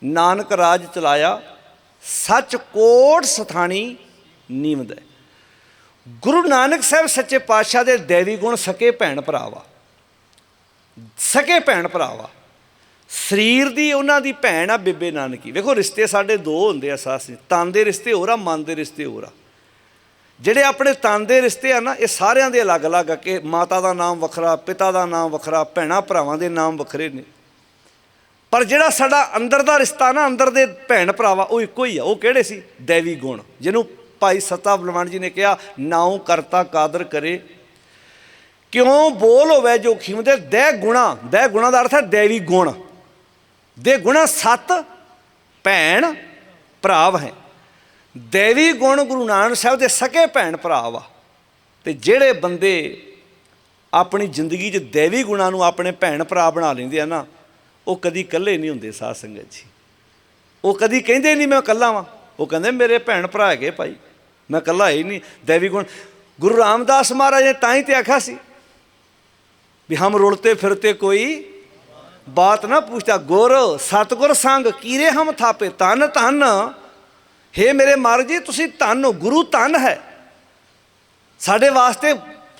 ਨਾਨਕ ਰਾਜ ਚਲਾਇਆ, ਸੱਚ ਕੋਟ ਸਥਾਣੀ ਨੀਮ ਦੇ ਗੁਰੂ ਨਾਨਕ ਸਾਹਿਬ ਸੱਚੇ ਪਾਤਸ਼ਾਹ ਦੇ ਦੇਵੀ ਗੁਣ ਸਕੇ ਭੈਣ ਭਰਾ ਵਾ ਸਕੇ ਭੈਣ ਭਰਾ ਵਾ ਸਰੀਰ ਦੀ ਉਹਨਾਂ ਦੀ ਭੈਣ ਆ ਬੇਬੇ ਨਾਨਕੀ। ਵੇਖੋ ਰਿਸ਼ਤੇ ਸਾਡੇ ਦੋ ਹੁੰਦੇ ਆ ਸਾਸ ਤਨ ਦੇ ਰਿਸ਼ਤੇ ਹੋਰ ਆ, ਮਨ ਦੇ ਰਿਸ਼ਤੇ ਹੋਰ ਆ। ਜਿਹੜੇ ਆਪਣੇ ਤਨ ਦੇ ਰਿਸ਼ਤੇ ਆ ਨਾ, ਇਹ ਸਾਰਿਆਂ ਦੇ ਅਲੱਗ-ਅਲੱਗ ਆ ਕਿ ਮਾਤਾ ਦਾ ਨਾਮ ਵੱਖਰਾ, ਪਿਤਾ ਦਾ ਨਾਮ ਵੱਖਰਾ, ਭੈਣਾ ਭਰਾਵਾਂ ਦੇ ਨਾਮ ਵੱਖਰੇ ਨੇ। ਪਰ ਜਿਹੜਾ ਸਾਡਾ ਅੰਦਰ ਦਾ ਰਿਸ਼ਤਾ ਨਾ, ਅੰਦਰ ਦੇ ਭੈਣ ਭਰਾਵਾ, ਉਹ ਇੱਕੋ ਹੀ ਆ। ਉਹ ਕਿਹੜੇ ਸੀ? ਦੇਵੀ ਗੁਣ, ਜਿਹਨੂੰ ਭਾਈ ਸਤਾ ਬਲਵੰਡ ਜੀ ਨੇ ਕਿਹਾ, ਨਾਉ ਕਰਤਾ ਕਾਦਰ ਕਰੇ। ਕਿਉਂ ਬੋਲ ਹੋਵੇ ਜੋ ਖਿਮਦੇ ਦਹਿ ਗੁਣਾ ਦਹਿ ਗੁਣਾ ਦਾ ਅਰਥ ਹੈ ਦੇਵੀ ਗੁਣ। ਦੇ ਗੁਣਾ ਸੱਤ ਭੈਣ, ਭਰਾਵ ਹੈ। ਦੇਵੀ ਗੁਣ ਗੁਰੂ ਨਾਨਕ ਸਾਹਿਬ ਦੇ ਸਕੇ ਭੈਣ ਭਰਾ ਵਾ ਤੇ ਜਿਹੜੇ ਬੰਦੇ ਆਪਣੀ ਜ਼ਿੰਦਗੀ 'ਚ ਦੇਵੀ ਗੁਣਾਂ ਨੂੰ ਆਪਣੇ ਭੈਣ, ਭਰਾ ਬਣਾ ਲੈਂਦੇ ਆ ਨਾ, ਉਹ ਕਦੀ ਇਕੱਲੇ ਨਹੀਂ ਹੁੰਦੇ ਸਾਧ ਸੰਗਤ ਜੀ। ਉਹ ਕਦੀ ਕਹਿੰਦੇ ਨਹੀਂ, ਮੈਂ ਇਕੱਲਾ ਵਾਂ। ਉਹ ਕਹਿੰਦੇ ਮੇਰੇ ਭੈਣ ਭਰਾ ਹੈਗੇ ਭਾਈ, ਮੈਂ ਇਕੱਲਾ ਹੀ ਨਹੀਂ, ਦੇਵੀ ਗੁਣ, ਗੁਰੂ ਰਾਮਦਾਸ ਮਹਾਰਾਜ ਨੇ ਤਾਂ ਹੀ ਤੇ ਆਖਿਆ ਸੀ ਵੀ ਹਮ ਰੁਲਤੇ ਫਿਰਤੇ ਕੋਈ ਬਾਤ ਨਾ ਪੁੱਛਦਾ, ਗੁਰ ਸਤਗੁਰ ਸੰਗ ਕੀਰੇ ਹਮ ਥਾਪੇ ਤਨ ਧਨ, ਹੇ ਮੇਰੇ ਮਹਾਰਾਜ ਜੀ, ਤੁਸੀਂ ਧਨ ਹੋ, ਗੁਰੂ ਧਨ ਹੈ। ਸਾਡੇ ਵਾਸਤੇ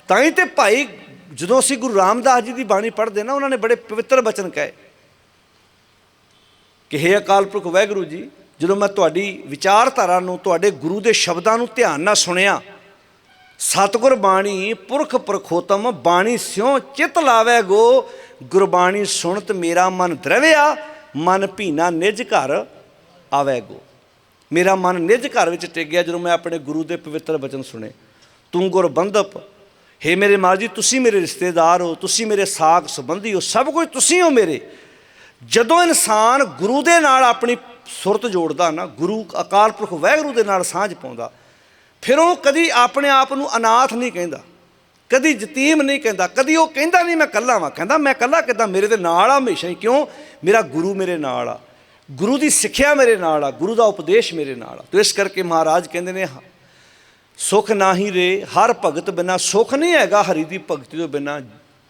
ਤਾਂ ਹੀ ਤੇ ਭਾਈ, ਜਦੋਂ ਅਸੀਂ ਗੁਰੂ ਰਾਮਦਾਸ ਜੀ ਦੀ ਬਾਣੀ ਪੜ੍ਹਦੇ ਨਾ, ਉਹਨਾਂ ਨੇ ਬੜੇ ਪਵਿੱਤਰ ਬਚਨ ਕਹੇ ਕਿ ਹੇ ਅਕਾਲ ਪੁਰਖ, ਵਾਹਿਗੁਰੂ ਜੀ ਜਦੋਂ ਮੈਂ ਤੁਹਾਡੀ ਵਿਚਾਰਧਾਰਾ ਨੂੰ, ਤੁਹਾਡੇ ਗੁਰੂ ਦੇ ਸ਼ਬਦਾਂ ਨੂੰ ਧਿਆਨ ਨਾਲ ਸੁਣਿਆ, ਸਤਿਗੁਰ ਬਾਣੀ ਪੁਰਖ ਪ੍ਰਖੋਤਮ ਬਾਣੀ ਸਿਉ ਚਿਤ ਲਾਵੇ ਗੋ। ਗੁਰਬਾਣੀ ਸੁਣਤ ਮੇਰਾ ਮਨ ਦਰਵਿਆ, ਮਨ ਭੀਨਾ ਨਿਜ ਘਰ ਆਵੇ ਗੋ। ਮੇਰਾ ਮਨ ਨਿਜ ਘਰ ਵਿੱਚ ਟਿਕ ਗਿਆ ਜਦੋਂ ਮੈਂ ਆਪਣੇ ਗੁਰੂ ਦੇ ਪਵਿੱਤਰ ਬਚਨ ਸੁਣੇ। ਤੂੰ ਗੁਰਬੰਧਪ, ਹੇ ਮੇਰੇ ਮਾਂ ਜੀ, ਤੁਸੀਂ ਮੇਰੇ ਰਿਸ਼ਤੇਦਾਰ ਹੋ, ਤੁਸੀਂ ਮੇਰੇ ਸਾਖ ਸੰਬੰਧੀ ਹੋ, ਸਭ ਕੁਝ ਤੁਸੀਂ ਹੋ ਮੇਰੇ। ਜਦੋਂ ਇਨਸਾਨ ਗੁਰੂ ਦੇ ਨਾਲ ਆਪਣੀ ਸੁਰਤ ਜੋੜਦਾ ਨਾ, ਗੁਰੂ ਅਕਾਲ ਪੁਰਖ ਵਾਹਿਗੁਰੂ ਦੇ ਨਾਲ ਸਾਂਝ ਪਾਉਂਦਾ। ਫਿਰ ਉਹ ਕਦੀ ਆਪਣੇ ਆਪ ਨੂੰ ਅਨਾਥ ਨਹੀਂ ਕਹਿੰਦਾ, ਕਦੀ ਯਤੀਮ ਨਹੀਂ ਕਹਿੰਦਾ, ਕਦੀ ਉਹ ਕਹਿੰਦਾ ਨਹੀਂ, ਮੈਂ ਕੱਲਾ ਵਾਂ। ਕਹਿੰਦਾ, ਮੈਂ ਕੱਲਾ ਕਿਦਾਂ? ਮੇਰੇ ਦੇ ਨਾਲ ਆ ਹਮੇਸ਼ਾ ਹੀ। ਕਿਉਂ? ਮੇਰਾ ਗੁਰੂ ਮੇਰੇ ਨਾਲ ਆ। ਗੁਰੂ ਦੀ ਸਿੱਖਿਆ ਮੇਰੇ ਨਾਲ ਆ। ਗੁਰੂ ਦਾ ਉਪਦੇਸ਼ ਮੇਰੇ ਨਾਲ ਆ। ਤੇ ਇਸ ਕਰਕੇ ਮਹਾਰਾਜ ਕਹਿੰਦੇ ਨੇ ਸੁਖ ਨਾਹੀ ਰੇ, ਹਰ ਭਗਤ ਬਿਨਾ ਸੁਖ ਨਹੀਂ ਹੈਗਾ, ਹਰੀ ਦੀ ਭਗਤੀ ਤੋਂ ਬਿਨਾ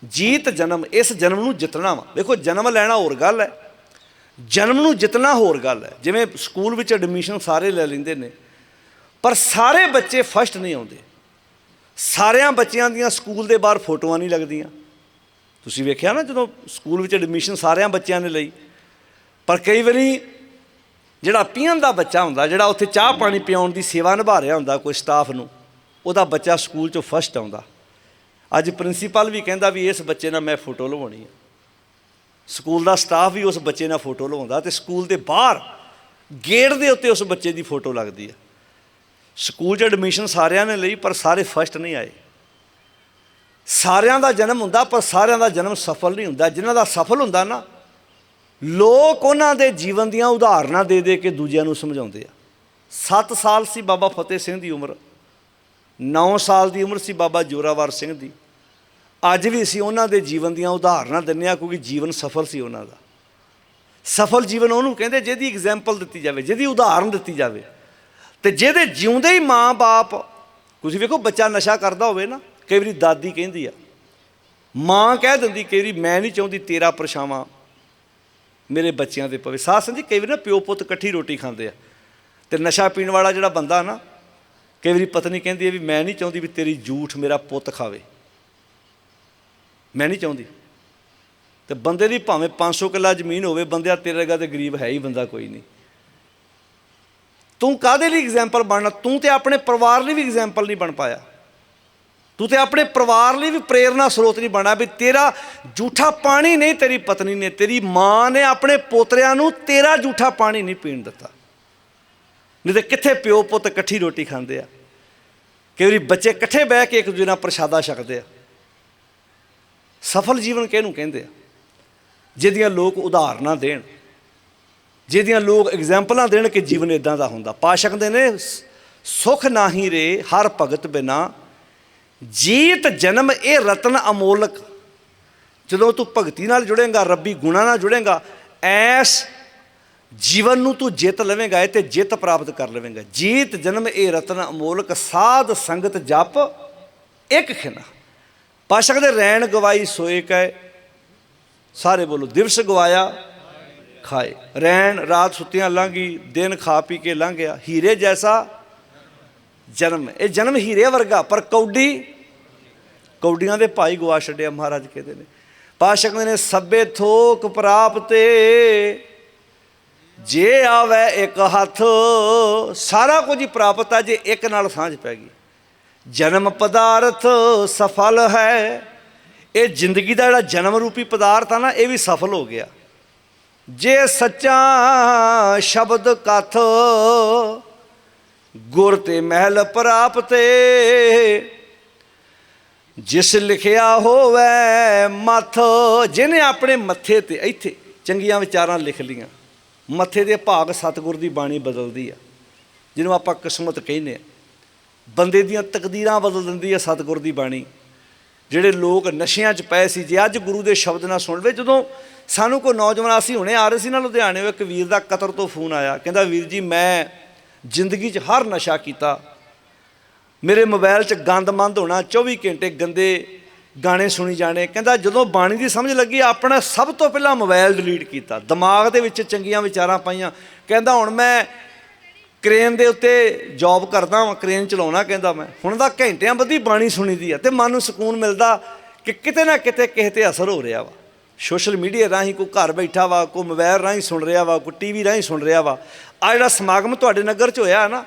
ਜੀਤ ਜਨਮ, ਇਸ ਜਨਮ ਨੂੰ ਜਿੱਤਣਾ ਵਾ। ਦੇਖੋ, ਜਨਮ ਲੈਣਾ ਹੋਰ ਗੱਲ ਹੈ। ਜਨਮ ਨੂੰ ਜਿੱਤਣਾ ਹੋਰ ਗੱਲ ਹੈ। ਜਿਵੇਂ ਸਕੂਲ ਵਿੱਚ ਐਡਮਿਸ਼ਨ ਸਾਰੇ ਲੈ ਲੈਂਦੇ ਨੇ, ਪਰ ਸਾਰੇ ਬੱਚੇ ਫਸਟ ਨਹੀਂ ਆਉਂਦੇ। ਸਾਰਿਆਂ ਬੱਚਿਆਂ ਦੀਆਂ ਸਕੂਲ ਦੇ ਬਾਹਰ ਫੋਟੋਆਂ ਨਹੀਂ ਲੱਗਦੀਆਂ। ਤੁਸੀਂ ਵੇਖਿਆ ਨਾ ਜਦੋਂ ਸਕੂਲ ਵਿੱਚ ਐਡਮਿਸ਼ਨ ਸਾਰਿਆਂ ਬੱਚਿਆਂ ਨੇ ਲਈ, ਪਰ ਕਈ ਵਾਰੀ ਜਿਹੜਾ ਪੀਣ ਦਾ ਬੱਚਾ ਹੁੰਦਾ, ਜਿਹੜਾ ਉੱਥੇ ਚਾਹ ਪਾਣੀ ਪਿਆਉਣ ਦੀ ਸੇਵਾ ਨਿਭਾ ਰਿਹਾ ਹੁੰਦਾ ਕੋਈ ਸਟਾਫ ਨੂੰ, ਉਹਦਾ ਬੱਚਾ ਸਕੂਲ 'ਚੋਂ ਫਸਟ ਆਉਂਦਾ। ਅੱਜ ਪ੍ਰਿੰਸੀਪਲ ਵੀ ਕਹਿੰਦਾ ਵੀ ਇਸ ਬੱਚੇ ਨਾਲ ਮੈਂ ਫੋਟੋ ਲਵਾਉਣੀ ਹੈ ਸਕੂਲ ਦਾ ਸਟਾਫ ਵੀ ਉਸ ਬੱਚੇ ਨਾਲ ਫੋਟੋ ਲਵਾਉਂਦਾ ਤੇ ਸਕੂਲ ਦੇ ਬਾਹਰ ਗੇਟ ਦੇ ਉੱਤੇ ਉਸ ਬੱਚੇ ਦੀ ਫੋਟੋ ਲੱਗਦੀ ਹੈ। ਸਕੂਲ 'ਚ ਐਡਮਿਸ਼ਨ ਸਾਰਿਆਂ ਨੇ ਲਈ, ਪਰ ਸਾਰੇ ਫਸਟ ਨਹੀਂ ਆਏ। ਸਾਰਿਆਂ ਦਾ ਜਨਮ ਹੁੰਦਾ, ਪਰ ਸਾਰਿਆਂ ਦਾ ਜਨਮ ਸਫਲ ਨਹੀਂ ਹੁੰਦਾ। ਜਿਨ੍ਹਾਂ ਦਾ ਸਫਲ ਹੁੰਦਾ ਨਾ, ਲੋਕ ਉਹਨਾਂ ਦੇ ਜੀਵਨ ਦੀਆਂ ਉਦਾਹਰਨਾਂ ਦੇ ਦੇ ਕੇ ਦੂਜਿਆਂ ਨੂੰ ਸਮਝਾਉਂਦੇ ਆ। 7 ਸਾਲ ਸੀ ਬਾਬਾ ਫਤਿਹ ਸਿੰਘ ਦੀ ਉਮਰ 9 ਸਾਲ ਦੀ ਉਮਰ ਸੀ ਬਾਬਾ ਜੋਰਾਵਰ ਸਿੰਘ ਦੀ। ਅੱਜ ਵੀ ਅਸੀਂ ਉਹਨਾਂ ਦੇ ਜੀਵਨ ਦੀਆਂ ਉਦਾਹਰਨਾਂ ਦਿੰਨੇ ਆ ਕਿਉਂਕਿ ਜੀਵਨ ਸਫਲ ਸੀ ਉਹਨਾਂ ਦਾ। ਸਫਲ ਜੀਵਨ ਉਹਨੂੰ ਕਹਿੰਦੇ, ਜਿਹਦੀ ਐਗਜ਼ਾਮਪਲ ਦਿੱਤੀ ਜਾਵੇ, ਜਿਹਦੀ ਉਦਾਹਰਨ ਦਿੱਤੀ ਜਾਵੇ। ਤੇ ਜਿਹਦੇ ਜਿਉਂਦੇ ਹੀ ਮਾਂ-ਬਾਪ ਤੁਸੀਂ ਵੇਖੋ, ਬੱਚਾ ਨਸ਼ਾ ਕਰਦਾ ਹੋਵੇ ਨਾ, ਕਈ ਵਾਰੀ ਦਾਦੀ ਕਹਿੰਦੀ ਆ, ਮਾਂ ਕਹਿ ਦਿੰਦੀ, ਕਈ ਵਾਰੀ ਮੈਂ ਨਹੀਂ ਚਾਹੁੰਦੀ ਤੇਰਾ ਪਰਛਾਵਾਂ ਮੇਰੇ ਬੱਚਿਆਂ 'ਤੇ ਪਵੇ ਸਾਧ ਸੰਜੀ ਕਈ ਵਾਰੀ ਨਾ ਪਿਓ ਪੁੱਤ ਇਕੱਠੀ ਰੋਟੀ ਖਾਂਦੇ ਆ। ਤੇ ਨਸ਼ਾ ਪੀਣ ਵਾਲਾ ਜਿਹੜਾ ਬੰਦਾ ਨਾ, ਕਈ ਵਾਰੀ ਪਤਨੀ ਕਹਿੰਦੀ ਹੈ ਵੀ ਮੈਂ ਨਹੀਂ ਚਾਹੁੰਦੀ ਵੀ ਤੇਰੀ ਜੂਠ ਮੇਰਾ ਪੁੱਤ ਖਾਵੇ। ਮੈਂ ਨਹੀਂ ਚਾਹੁੰਦੀ। ਤੇ ਬੰਦੇ ਦੀ ਭਾਵੇਂ 500 ਕਿੱਲਾ ਜ਼ਮੀਨ ਹੋਵੇ, ਬੰਦਿਆ ਤੇਰੇ ਵਰਗਾ ਤੇ ਗਰੀਬ ਹੈ ਹੀ ਬੰਦਾ ਕੋਈ ਨਹੀਂ। ਤੂੰ ਕਾਦੇ ਲਈ ਐਗਜ਼ਾਮਪਲ ਬਣਨਾ? ਤੂੰ ਤੇ ਆਪਣੇ ਪਰਿਵਾਰ ਲਈ ਵੀ ਐਗਜ਼ਾਮਪਲ ਨਹੀਂ ਬਣ ਪਾਇਆ। ਤੂੰ ਤੇ ਆਪਣੇ ਪਰਿਵਾਰ ਲਈ ਵੀ ਪ੍ਰੇਰਣਾ ਸਰੋਤ ਨਹੀਂ ਬਣਾ ਵੀ ਤੇਰਾ ਝੂਠਾ ਪਾਣੀ ਨਹੀਂ ਤੇਰੀ ਪਤਨੀ ਨੇ, ਤੇਰੀ ਮਾਂ ਨੇ ਆਪਣੇ ਪੋਤਰਿਆਂ ਨੂੰ ਤੇਰਾ ਝੂਠਾ ਪਾਣੀ ਨਹੀਂ ਪੀਣ ਦਿੱਤਾ। ਨਹੀਂ ਤੇ ਕਿੱਥੇ ਪਿਓ ਪੁੱਤ ਇਕੱਠੀ ਰੋਟੀ ਖਾਂਦੇ ਆ? ਕਈ ਵਾਰੀ ਬੱਚੇ ਇਕੱਠੇ ਬਹਿ ਕੇ ਇੱਕ ਦੂਜੇ ਨਾਲ ਪ੍ਰਸ਼ਾਦਾ ਛਕਦੇ ਆ। ਸਫਲ ਜੀਵਨ ਕਿਹਨੂੰ ਕਹਿੰਦੇ ਆ? ਜਿਹਦੀਆਂ ਲੋਕ ਉਦਾਹਰਨਾਂ ਦੇਣ, ਜਿਹਦੀਆਂ ਲੋਕ ਐਗਜ਼ਾਮਪਲਾਂ ਦੇਣ ਕਿ ਜੀਵਨ ਇਦਾਂ ਦਾ ਹੁੰਦਾ। ਪਾਸ਼ਕ ਦੇ ਨੇ, ਸੁਖ ਨਾਹੀ ਰੇ ਹਰ ਭਗਤ ਬਿਨਾ। ਜੀਤ ਜਨਮ ਇਹ ਰਤਨ ਅਮੋਲਕ। ਜਦੋਂ ਤੂੰ ਭਗਤੀ ਨਾਲ ਜੁੜੇਗਾ, ਰੱਬੀ ਗੁਣਾ ਨਾਲ ਜੁੜੇਗਾ, ਐਸ ਜੀਵਨ ਨੂੰ ਤੂੰ ਜਿੱਤ ਲਵੇਂਗਾ, ਇਹ ਤੇ ਜਿੱਤ ਪ੍ਰਾਪਤ ਕਰ ਲਵੇਂਗਾ। ਜੀਤ ਜਨਮ ਇਹ ਰਤਨ ਅਮੋਲਕ, ਸਾਧ ਸੰਗਤ ਜਪ ਇੱਕ ਖਿਨਾ। ਪਾਸ਼ਕ ਦੇ ਰਹਿਣ ਗਵਾਈ ਸੋਏ ਕੈ। ਸਾਰੇ ਬੋਲੋ, ਦਿਵਸ ਗਵਾਇਆ ਖਾਏ। ਰਹਿਣ, ਰਾਤ ਸੁੱਤਿਆਂ ਲੰਘੀ, ਦਿਨ ਖਾ ਪੀ ਕੇ ਲੰਘ ਗਿਆ। ਹੀਰੇ ਜੈਸਾ ਜਨਮ। ਇਹ ਜਨਮ ਹੀਰੇ ਵਰਗਾ, ਪਰ ਕੌਡੀ, ਕੌਡੀਆਂ ਦੇ ਭਾਈ ਗਵਾ ਛੱਡਿਆ ਮਹਾਰਾਜ ਕਹਿੰਦੇ ਨੇ। ਪਾਸ਼ਾ ਨੇ, ਸੱਬੇ ਥੋਕ ਪ੍ਰਾਪਤੇ, ਜੇ ਆਵੇ ਇੱਕ ਹੱਥ, ਸਾਰਾ ਕੁਝ ਹੀ ਪ੍ਰਾਪਤ ਆ, ਜੇ ਇੱਕ ਨਾਲ ਸਾਂਝ ਪੈ ਗਈ। ਜਨਮ ਪਦਾਰਥ ਸਫਲ ਹੈ। ਇਹ ਜ਼ਿੰਦਗੀ ਦਾ ਜਿਹੜਾ ਜਨਮ ਰੂਪੀ ਪਦਾਰਥ ਆ ਨਾ, ਇਹ ਵੀ ਸਫਲ ਹੋ ਗਿਆ। ਜੇ ਸੱਚਾ ਸ਼ਬਦ ਕਥ ਗੁਰ ਤੇ ਮਹਿਲ ਪ੍ਰਾਪਤੇ, ਜਿਸ ਲਿਖਿਆ ਹੋਵੇ ਮੱਥ, ਜਿਹਨੇ ਆਪਣੇ ਮੱਥੇ ਤੇ, ਇੱਥੇ ਚੰਗੀਆਂ ਵਿਚਾਰਾਂ ਲਿਖ ਲੀਆਂ ਮੱਥੇ ਦੇ ਭਾਗ ਸਤਿਗੁਰ ਦੀ ਬਾਣੀ ਬਦਲਦੀ ਆ, ਜਿਹਨੂੰ ਆਪਾਂ ਕਿਸਮਤ ਕਹਿੰਦੇ ਆ। ਬੰਦੇ ਦੀਆਂ ਤਕਦੀਰਾਂ ਬਦਲ ਦਿੰਦੀ ਹੈ ਸਤਿਗੁਰ ਦੀ ਬਾਣੀ। ਜਿਹੜੇ ਲੋਕ ਨਸ਼ਿਆਂ 'ਚ ਪਏ ਸੀ, ਜੇ ਅੱਜ ਗੁਰੂ ਦੇ ਸ਼ਬਦ ਨਾਲ ਸੁਣ ਲਵੇ, ਜਦੋਂ ਸਾਨੂੰ ਕੋਈ ਨੌਜਵਾਨ ਅਸੀਂ ਹੁਣੇ ਆ ਰਹੇ ਸੀ ਨਾ ਲੁਧਿਆਣੇ ਇੱਕ ਵੀਰ ਦਾ ਕਤਰ ਤੋਂ ਫੋਨ ਆਇਆ। ਕਹਿੰਦਾ, ਵੀਰ ਜੀ, ਮੈਂ ਜ਼ਿੰਦਗੀ 'ਚ ਹਰ ਨਸ਼ਾ ਕੀਤਾ। ਮੇਰੇ ਮੋਬਾਈਲ 'ਚ ਗੰਦ ਮੰਦ ਹੋਣਾ 24 ਘੰਟੇ ਗੰਦੇ ਗਾਣੇ ਸੁਣੀ ਜਾਣੇ। ਕਹਿੰਦਾ, ਜਦੋਂ ਬਾਣੀ ਦੀ ਸਮਝ ਲੱਗੀ, ਆਪਣਾ ਸਭ ਤੋਂ ਪਹਿਲਾਂ ਮੋਬਾਈਲ ਡਿਲੀਟ ਕੀਤਾ। ਦਿਮਾਗ ਦੇ ਵਿੱਚ ਚੰਗੀਆਂ ਵਿਚਾਰਾਂ ਪਾਈਆਂ। ਕਹਿੰਦਾ, ਹੁਣ ਮੈਂ ਕ੍ਰੇਨ ਦੇ ਉੱਤੇ ਜੌਬ ਕਰਦਾ ਵਾਂ, ਕ੍ਰੇਨ ਚਲਾਉਣਾ ਕਹਿੰਦਾ ਮੈਂ। ਹੁਣ ਦਾ ਘੰਟਿਆਂ ਬੱਧੀ ਬਾਣੀ ਸੁਣੀ ਦੀ ਆ ਤੇ ਮਨ ਨੂੰ ਸਕੂਨ ਮਿਲਦਾ ਕਿ ਕਿਤੇ ਨਾ ਕਿਤੇ ਕਿਸੇ ਤੇ ਅਸਰ ਹੋ ਰਿਹਾ ਵਾ। ਸੋਸ਼ਲ ਮੀਡੀਆ ਰਾਹੀਂ ਕੋਈ ਘਰ ਬੈਠਾ ਵਾ, ਕੋਈ ਮੋਬਾਈਲ ਰਾਹੀਂ ਸੁਣ ਰਿਹਾ ਵਾ, ਕੋਈ ਟੀਵੀ ਰਾਹੀਂ ਸੁਣ ਰਿਹਾ ਵਾ। ਆ ਜਿਹੜਾ ਸਮਾਗਮ ਤੁਹਾਡੇ ਨਗਰ 'ਚ ਹੋਇਆ ਨਾ,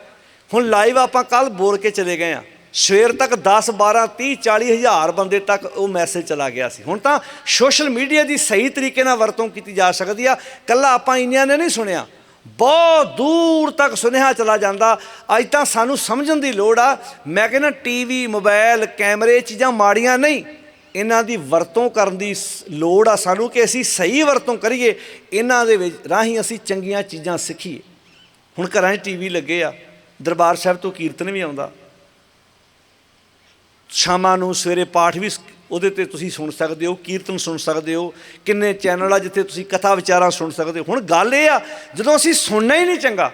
ਹੁਣ ਲਾਈਵ ਆਪਾਂ ਕੱਲ ਬੋਲ ਕੇ ਚਲੇ ਗਏ ਆ। ਸਵੇਰ ਤੱਕ 10 12 30 40 ਹਜ਼ਾਰ ਬੰਦੇ ਤੱਕ ਉਹ ਮੈਸੇਜ ਚਲਾ ਗਿਆ ਸੀ। ਹੁਣ ਤਾਂ ਸੋਸ਼ਲ ਮੀਡੀਆ ਦੀ ਸਹੀ ਤਰੀਕੇ ਨਾਲ ਵਰਤੋਂ ਕੀਤੀ ਜਾ ਸਕਦੀ ਆ। ਕੱਲਾ ਆਪਾਂ ਇੰਨਿਆਂ ਨੇ ਨਹੀਂ ਸੁਣਿਆ। ਬਹੁਤ ਦੂਰ ਤੱਕ ਸੁਨੇਹਾ ਚਲਾ ਜਾਂਦਾ। ਅੱਜ ਤਾਂ ਸਾਨੂੰ ਸਮਝਣ ਦੀ ਲੋੜ ਆ। ਮੈਂ ਕਹਿੰਦਾ, ਟੀਵੀ ਮੋਬਾਈਲ ਕੈਮਰੇ ਚੀਜ਼ਾਂ ਮਾੜੀਆਂ ਨਹੀਂ। ਇਹਨਾਂ ਦੀ ਵਰਤੋਂ ਕਰਨ ਦੀ ਸ- ਲੋੜ ਆ ਸਾਨੂੰ ਕਿ ਅਸੀਂ ਸਹੀ ਵਰਤੋਂ ਕਰੀਏ। ਇਹਨਾਂ ਦੇ ਵਿੱਚ ਰਾਹੀਂ ਅਸੀਂ ਚੰਗੀਆਂ ਚੀਜ਼ਾਂ ਸਿੱਖੀਏ। ਹੁਣ ਘਰਾਂ 'ਚ ਟੀਵੀ ਲੱਗੇ ਆ। ਦਰਬਾਰ ਸਾਹਿਬ ਤੋਂ ਕੀਰਤਨ ਵੀ ਆਉਂਦਾ। ਸ਼ਾਮਾਂ ਨੂੰ ਸਵੇਰੇ ਪਾਠ ਵੀ ਉਹਦੇ ਤੇ ਤੁਸੀਂ ਸੁਣ ਸਕਦੇ ਹੋ, ਕੀਰਤਨ ਸੁਣ ਸਕਦੇ ਹੋ, ਕਿੰਨੇ ਚੈਨਲ ਆ ਜਿੱਥੇ ਤੁਸੀਂ ਕਥਾ ਵਿਚਾਰਾਂ ਸੁਣ ਸਕਦੇ ਹੋ। ਹੁਣ ਗੱਲ ਇਹ ਆ, ਜਦੋਂ ਅਸੀਂ ਸੁਣਨਾ ਹੀ ਨਹੀਂ ਚੰਗਾ,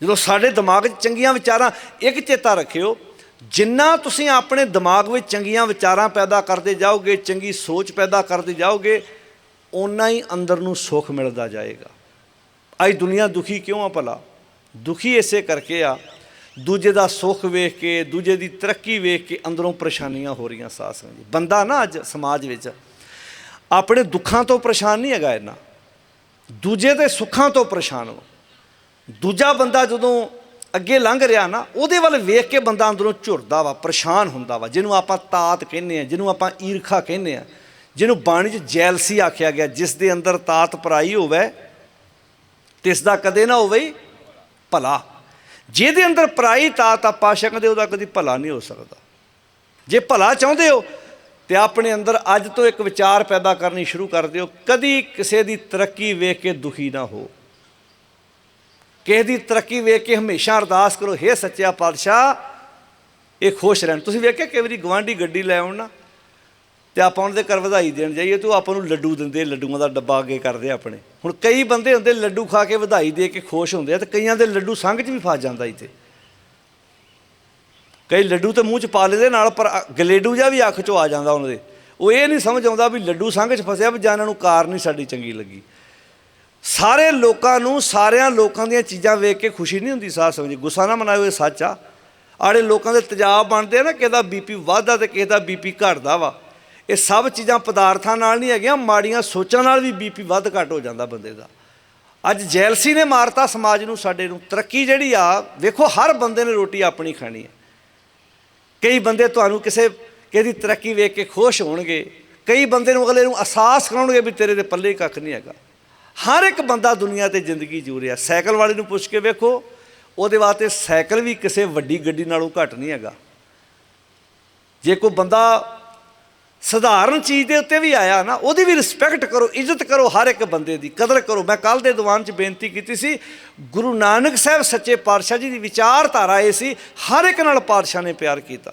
ਜਦੋਂ ਸਾਡੇ ਦਿਮਾਗ 'ਚ ਚੰਗੀਆਂ ਵਿਚਾਰਾਂ ਇੱਕ ਚੇਤਾ ਰੱਖਿਓ, ਜਿੰਨਾ ਤੁਸੀਂ ਆਪਣੇ ਦਿਮਾਗ ਵਿੱਚ ਚੰਗੀਆਂ ਵਿਚਾਰਾਂ ਪੈਦਾ ਕਰਦੇ ਜਾਓਗੇ, ਚੰਗੀ ਸੋਚ ਪੈਦਾ ਕਰਦੇ ਜਾਓਗੇ, ਓਨਾ ਹੀ ਅੰਦਰ ਨੂੰ ਸੁੱਖ ਮਿਲਦਾ ਜਾਏਗਾ। ਅੱਜ ਦੁਨੀਆ ਦੁਖੀ ਕਿਉਂ ਆ ਭਲਾ? ਦੁਖੀ ਇਸੇ ਕਰਕੇ ਆ ਦੂਜੇ ਦਾ ਸੁੱਖ ਵੇਖ ਕੇ, ਦੂਜੇ ਦੀ ਤਰੱਕੀ ਵੇਖ ਕੇ ਅੰਦਰੋਂ ਪਰੇਸ਼ਾਨੀਆਂ ਹੋ ਰਹੀਆਂ ਸਾਧ ਸੰਗਤ ਜੀ। ਬੰਦਾ ਨਾ ਅੱਜ ਸਮਾਜ ਵਿੱਚ ਆਪਣੇ ਦੁੱਖਾਂ ਤੋਂ ਪਰੇਸ਼ਾਨ ਨਹੀਂ ਹੈਗਾ ਇਹਨਾਂ ਦੂਜੇ ਦੇ ਸੁੱਖਾਂ ਤੋਂ ਪਰੇਸ਼ਾਨ ਹੋ। ਦੂਜਾ ਬੰਦਾ ਜਦੋਂ ਅੱਗੇ ਲੰਘ ਰਿਹਾ ਨਾ, ਉਹਦੇ ਵੱਲ ਵੇਖ ਕੇ ਬੰਦਾ ਅੰਦਰੋਂ ਝੁਰਦਾ ਵਾ, ਪਰੇਸ਼ਾਨ ਹੁੰਦਾ ਵਾ। ਜਿਹਨੂੰ ਆਪਾਂ ਤਾਤ ਕਹਿੰਦੇ ਆ ਜਿਹਨੂੰ ਆਪਾਂ ਈਰਖਾ ਕਹਿੰਦੇ ਆ ਜਿਹਨੂੰ ਬਾਣੀ 'ਚ ਜੈਲਸੀ ਆਖਿਆ ਗਿਆ, ਜਿਸ ਦੇ ਅੰਦਰ ਤਾਤ ਪਰਾਈ ਹੋਵੇ ਤਿਸ ਦਾ ਕਦੇ ਨਾ ਹੋਵੇ ਭਲਾ। ਜਿਹਦੇ ਅੰਦਰ ਪਰਾਈ ਤਾਤ ਆਪਾਂ ਪਾਸ਼ਾ ਕਹਿੰਦੇ ਉਹਦਾ ਕਦੀ ਭਲਾ ਨਹੀਂ ਹੋ ਸਕਦਾ। ਜੇ ਭਲਾ ਚਾਹੁੰਦੇ ਹੋ, ਤੇ ਆਪਣੇ ਅੰਦਰ ਅੱਜ ਤੋਂ ਇੱਕ ਵਿਚਾਰ ਪੈਦਾ ਕਰਨੀ ਸ਼ੁਰੂ ਕਰ ਦਿਓ। ਕਦੀ ਕਿਸੇ ਦੀ ਤਰੱਕੀ ਵੇਖ ਕੇ ਦੁਖੀ ਨਾ ਹੋ। ਕਿਸੇ ਦੀ ਤਰੱਕੀ ਵੇਖ ਕੇ ਹਮੇਸ਼ਾ ਅਰਦਾਸ ਕਰੋ, ਹੇ ਸੱਚਿਆ ਪਾਤਸ਼ਾਹ, ਇਹ ਖੁਸ਼ ਰਹਿਣ। ਤੁਸੀਂ ਵੇਖਿਆ, ਕਈ ਵਾਰੀ ਗਵਾਂਢੀ ਗੱਡੀ ਲੈ ਆਉਣ ਨਾ ਤੇ ਆਪਾਂ ਉਹਨਾਂ ਦੇ ਘਰ ਵਧਾਈ ਦੇਣ ਜਾਈਏ ਤੇ ਉਹ ਆਪਾਂ ਨੂੰ ਲੱਡੂ ਦਿੰਦੇ ਲੱਡੂਆਂ ਦਾ ਡੱਬਾ ਅੱਗੇ ਕਰਦੇ ਆਪਣੇ। ਹੁਣ ਕਈ ਬੰਦੇ ਹੁੰਦੇ ਲੱਡੂ ਖਾ ਕੇ ਵਧਾਈ ਦੇ ਕੇ ਖੁਸ਼ ਹੁੰਦੇ ਆ ਤੇ ਕਈਆਂ ਦੇ ਲੱਡੂ ਸੰਗ 'ਚ ਵੀ ਫਸ ਜਾਂਦਾ ਇੱਥੇ। ਕਈ ਲੱਡੂ ਤੇ ਮੂੰਹ 'ਚ ਪਾ ਲੈਂਦੇ ਨਾਲ, ਪਰ ਗਲੇਡੂ ਜਿਹਾ ਵੀ ਅੱਖ 'ਚੋਂ ਆ ਜਾਂਦਾ ਉਹਨਾਂ ਦੇ। ਉਹ ਇਹ ਨਹੀਂ ਸਮਝ ਆਉਂਦਾ ਵੀ ਲੱਡੂ ਸੰਗ 'ਚ ਫਸਿਆ ਵੀ ਜਾਂ ਇਹਨਾਂ ਨੂੰ ਕਾਰ ਨਹੀਂ ਸਾਡੀ ਚੰਗੀ ਲੱਗੀ। ਸਾਰੇ ਲੋਕਾਂ ਨੂੰ, ਸਾਰਿਆਂ ਲੋਕਾਂ ਦੀਆਂ ਚੀਜ਼ਾਂ ਵੇਖ ਕੇ ਖੁਸ਼ੀ ਨਹੀਂ ਹੁੰਦੀ, ਸਾਧ ਸਮਝ ਗੁੱਸਾ ਨਾ ਮਨਾਇਓ, ਇਹ ਸੱਚ ਆ। ਆੜੇ ਲੋਕਾਂ ਦੇ ਤਜਾਬ ਬਣਦੇ ਆ ਨਾ, ਕਿਸੇ ਦਾ ਬੀਪੀ ਵੱਧਦਾ ਤੇ ਕਿਸੇ ਦਾ ਬੀਪੀ ਘਟਦਾ ਵਾ। ਇਹ ਸਭ ਚੀਜ਼ਾਂ ਪਦਾਰਥਾਂ ਨਾਲ ਨਹੀਂ ਹੈਗੀਆਂ, ਮਾੜੀਆਂ ਸੋਚਾਂ ਨਾਲ ਵੀ ਬੀਪੀ ਵੱਧ ਘਟ ਹੋ ਜਾਂਦਾ ਬੰਦੇ ਦਾ। ਅੱਜ ਜੈਲਸੀ ਨੇ ਮਾਰਤਾ ਸਮਾਜ ਨੂੰ, ਸਾਡੇ ਨੂੰ। ਤਰੱਕੀ ਜਿਹੜੀ ਆ, ਵੇਖੋ, ਹਰ ਬੰਦੇ ਨੇ ਰੋਟੀ ਆਪਣੀ ਖਾਣੀ ਹੈ। ਕਈ ਬੰਦੇ ਤੁਹਾਨੂੰ ਕਿਸੇ ਕਿਸੇ ਦੀ ਤਰੱਕੀ ਵੇਖ ਕੇ ਖੁਸ਼ ਹੋਣਗੇ। ਕਈ ਬੰਦੇ ਨੂੰ ਅਗਲੇ ਨੂੰ ਅਹਿਸਾਸ ਕਰਾਉਣਗੇ ਵੀ ਤੇਰੇ ਦੇ ਪੱਲੇ ਕੱਖ ਨਹੀਂ ਹੈਗਾ। ਹਰ ਇੱਕ ਬੰਦਾ ਦੁਨੀਆ ਤੇ ਜ਼ਿੰਦਗੀ ਜੂ ਰਿਹਾ। ਸਾਈਕਲ ਵਾਲੇ ਨੂੰ ਪੁੱਛ ਕੇ ਵੇਖੋ, ਉਹਦੇ ਵਾਸਤੇ ਸਾਈਕਲ ਵੀ ਕਿਸੇ ਵੱਡੀ ਗੱਡੀ ਨਾਲੋਂ ਘੱਟ ਨਹੀਂ ਹੈਗਾ। ਜੇ ਕੋਈ ਬੰਦਾ ਸਧਾਰਨ ਚੀਜ਼ ਦੇ ਉੱਤੇ ਵੀ ਆਇਆ ਨਾ, ਉਹਦੀ ਵੀ ਰਿਸਪੈਕਟ ਕਰੋ, ਇੱਜ਼ਤ ਕਰੋ ਹਰ ਇੱਕ ਬੰਦੇ ਦੀ, ਕਦਰ ਕਰੋ। ਮੈਂ ਕੱਲ ਦੇ ਦੀਵਾਨ 'ਚ ਬੇਨਤੀ ਕੀਤੀ ਸੀ, ਗੁਰੂ ਨਾਨਕ ਸਾਹਿਬ ਸੱਚੇ ਪਾਤਸ਼ਾਹ ਜੀ ਦੀ ਵਿਚਾਰਧਾਰਾ ਇਹ ਸੀ, ਹਰ ਇੱਕ ਨਾਲ ਪਾਤਸ਼ਾਹ ਨੇ ਪਿਆਰ ਕੀਤਾ।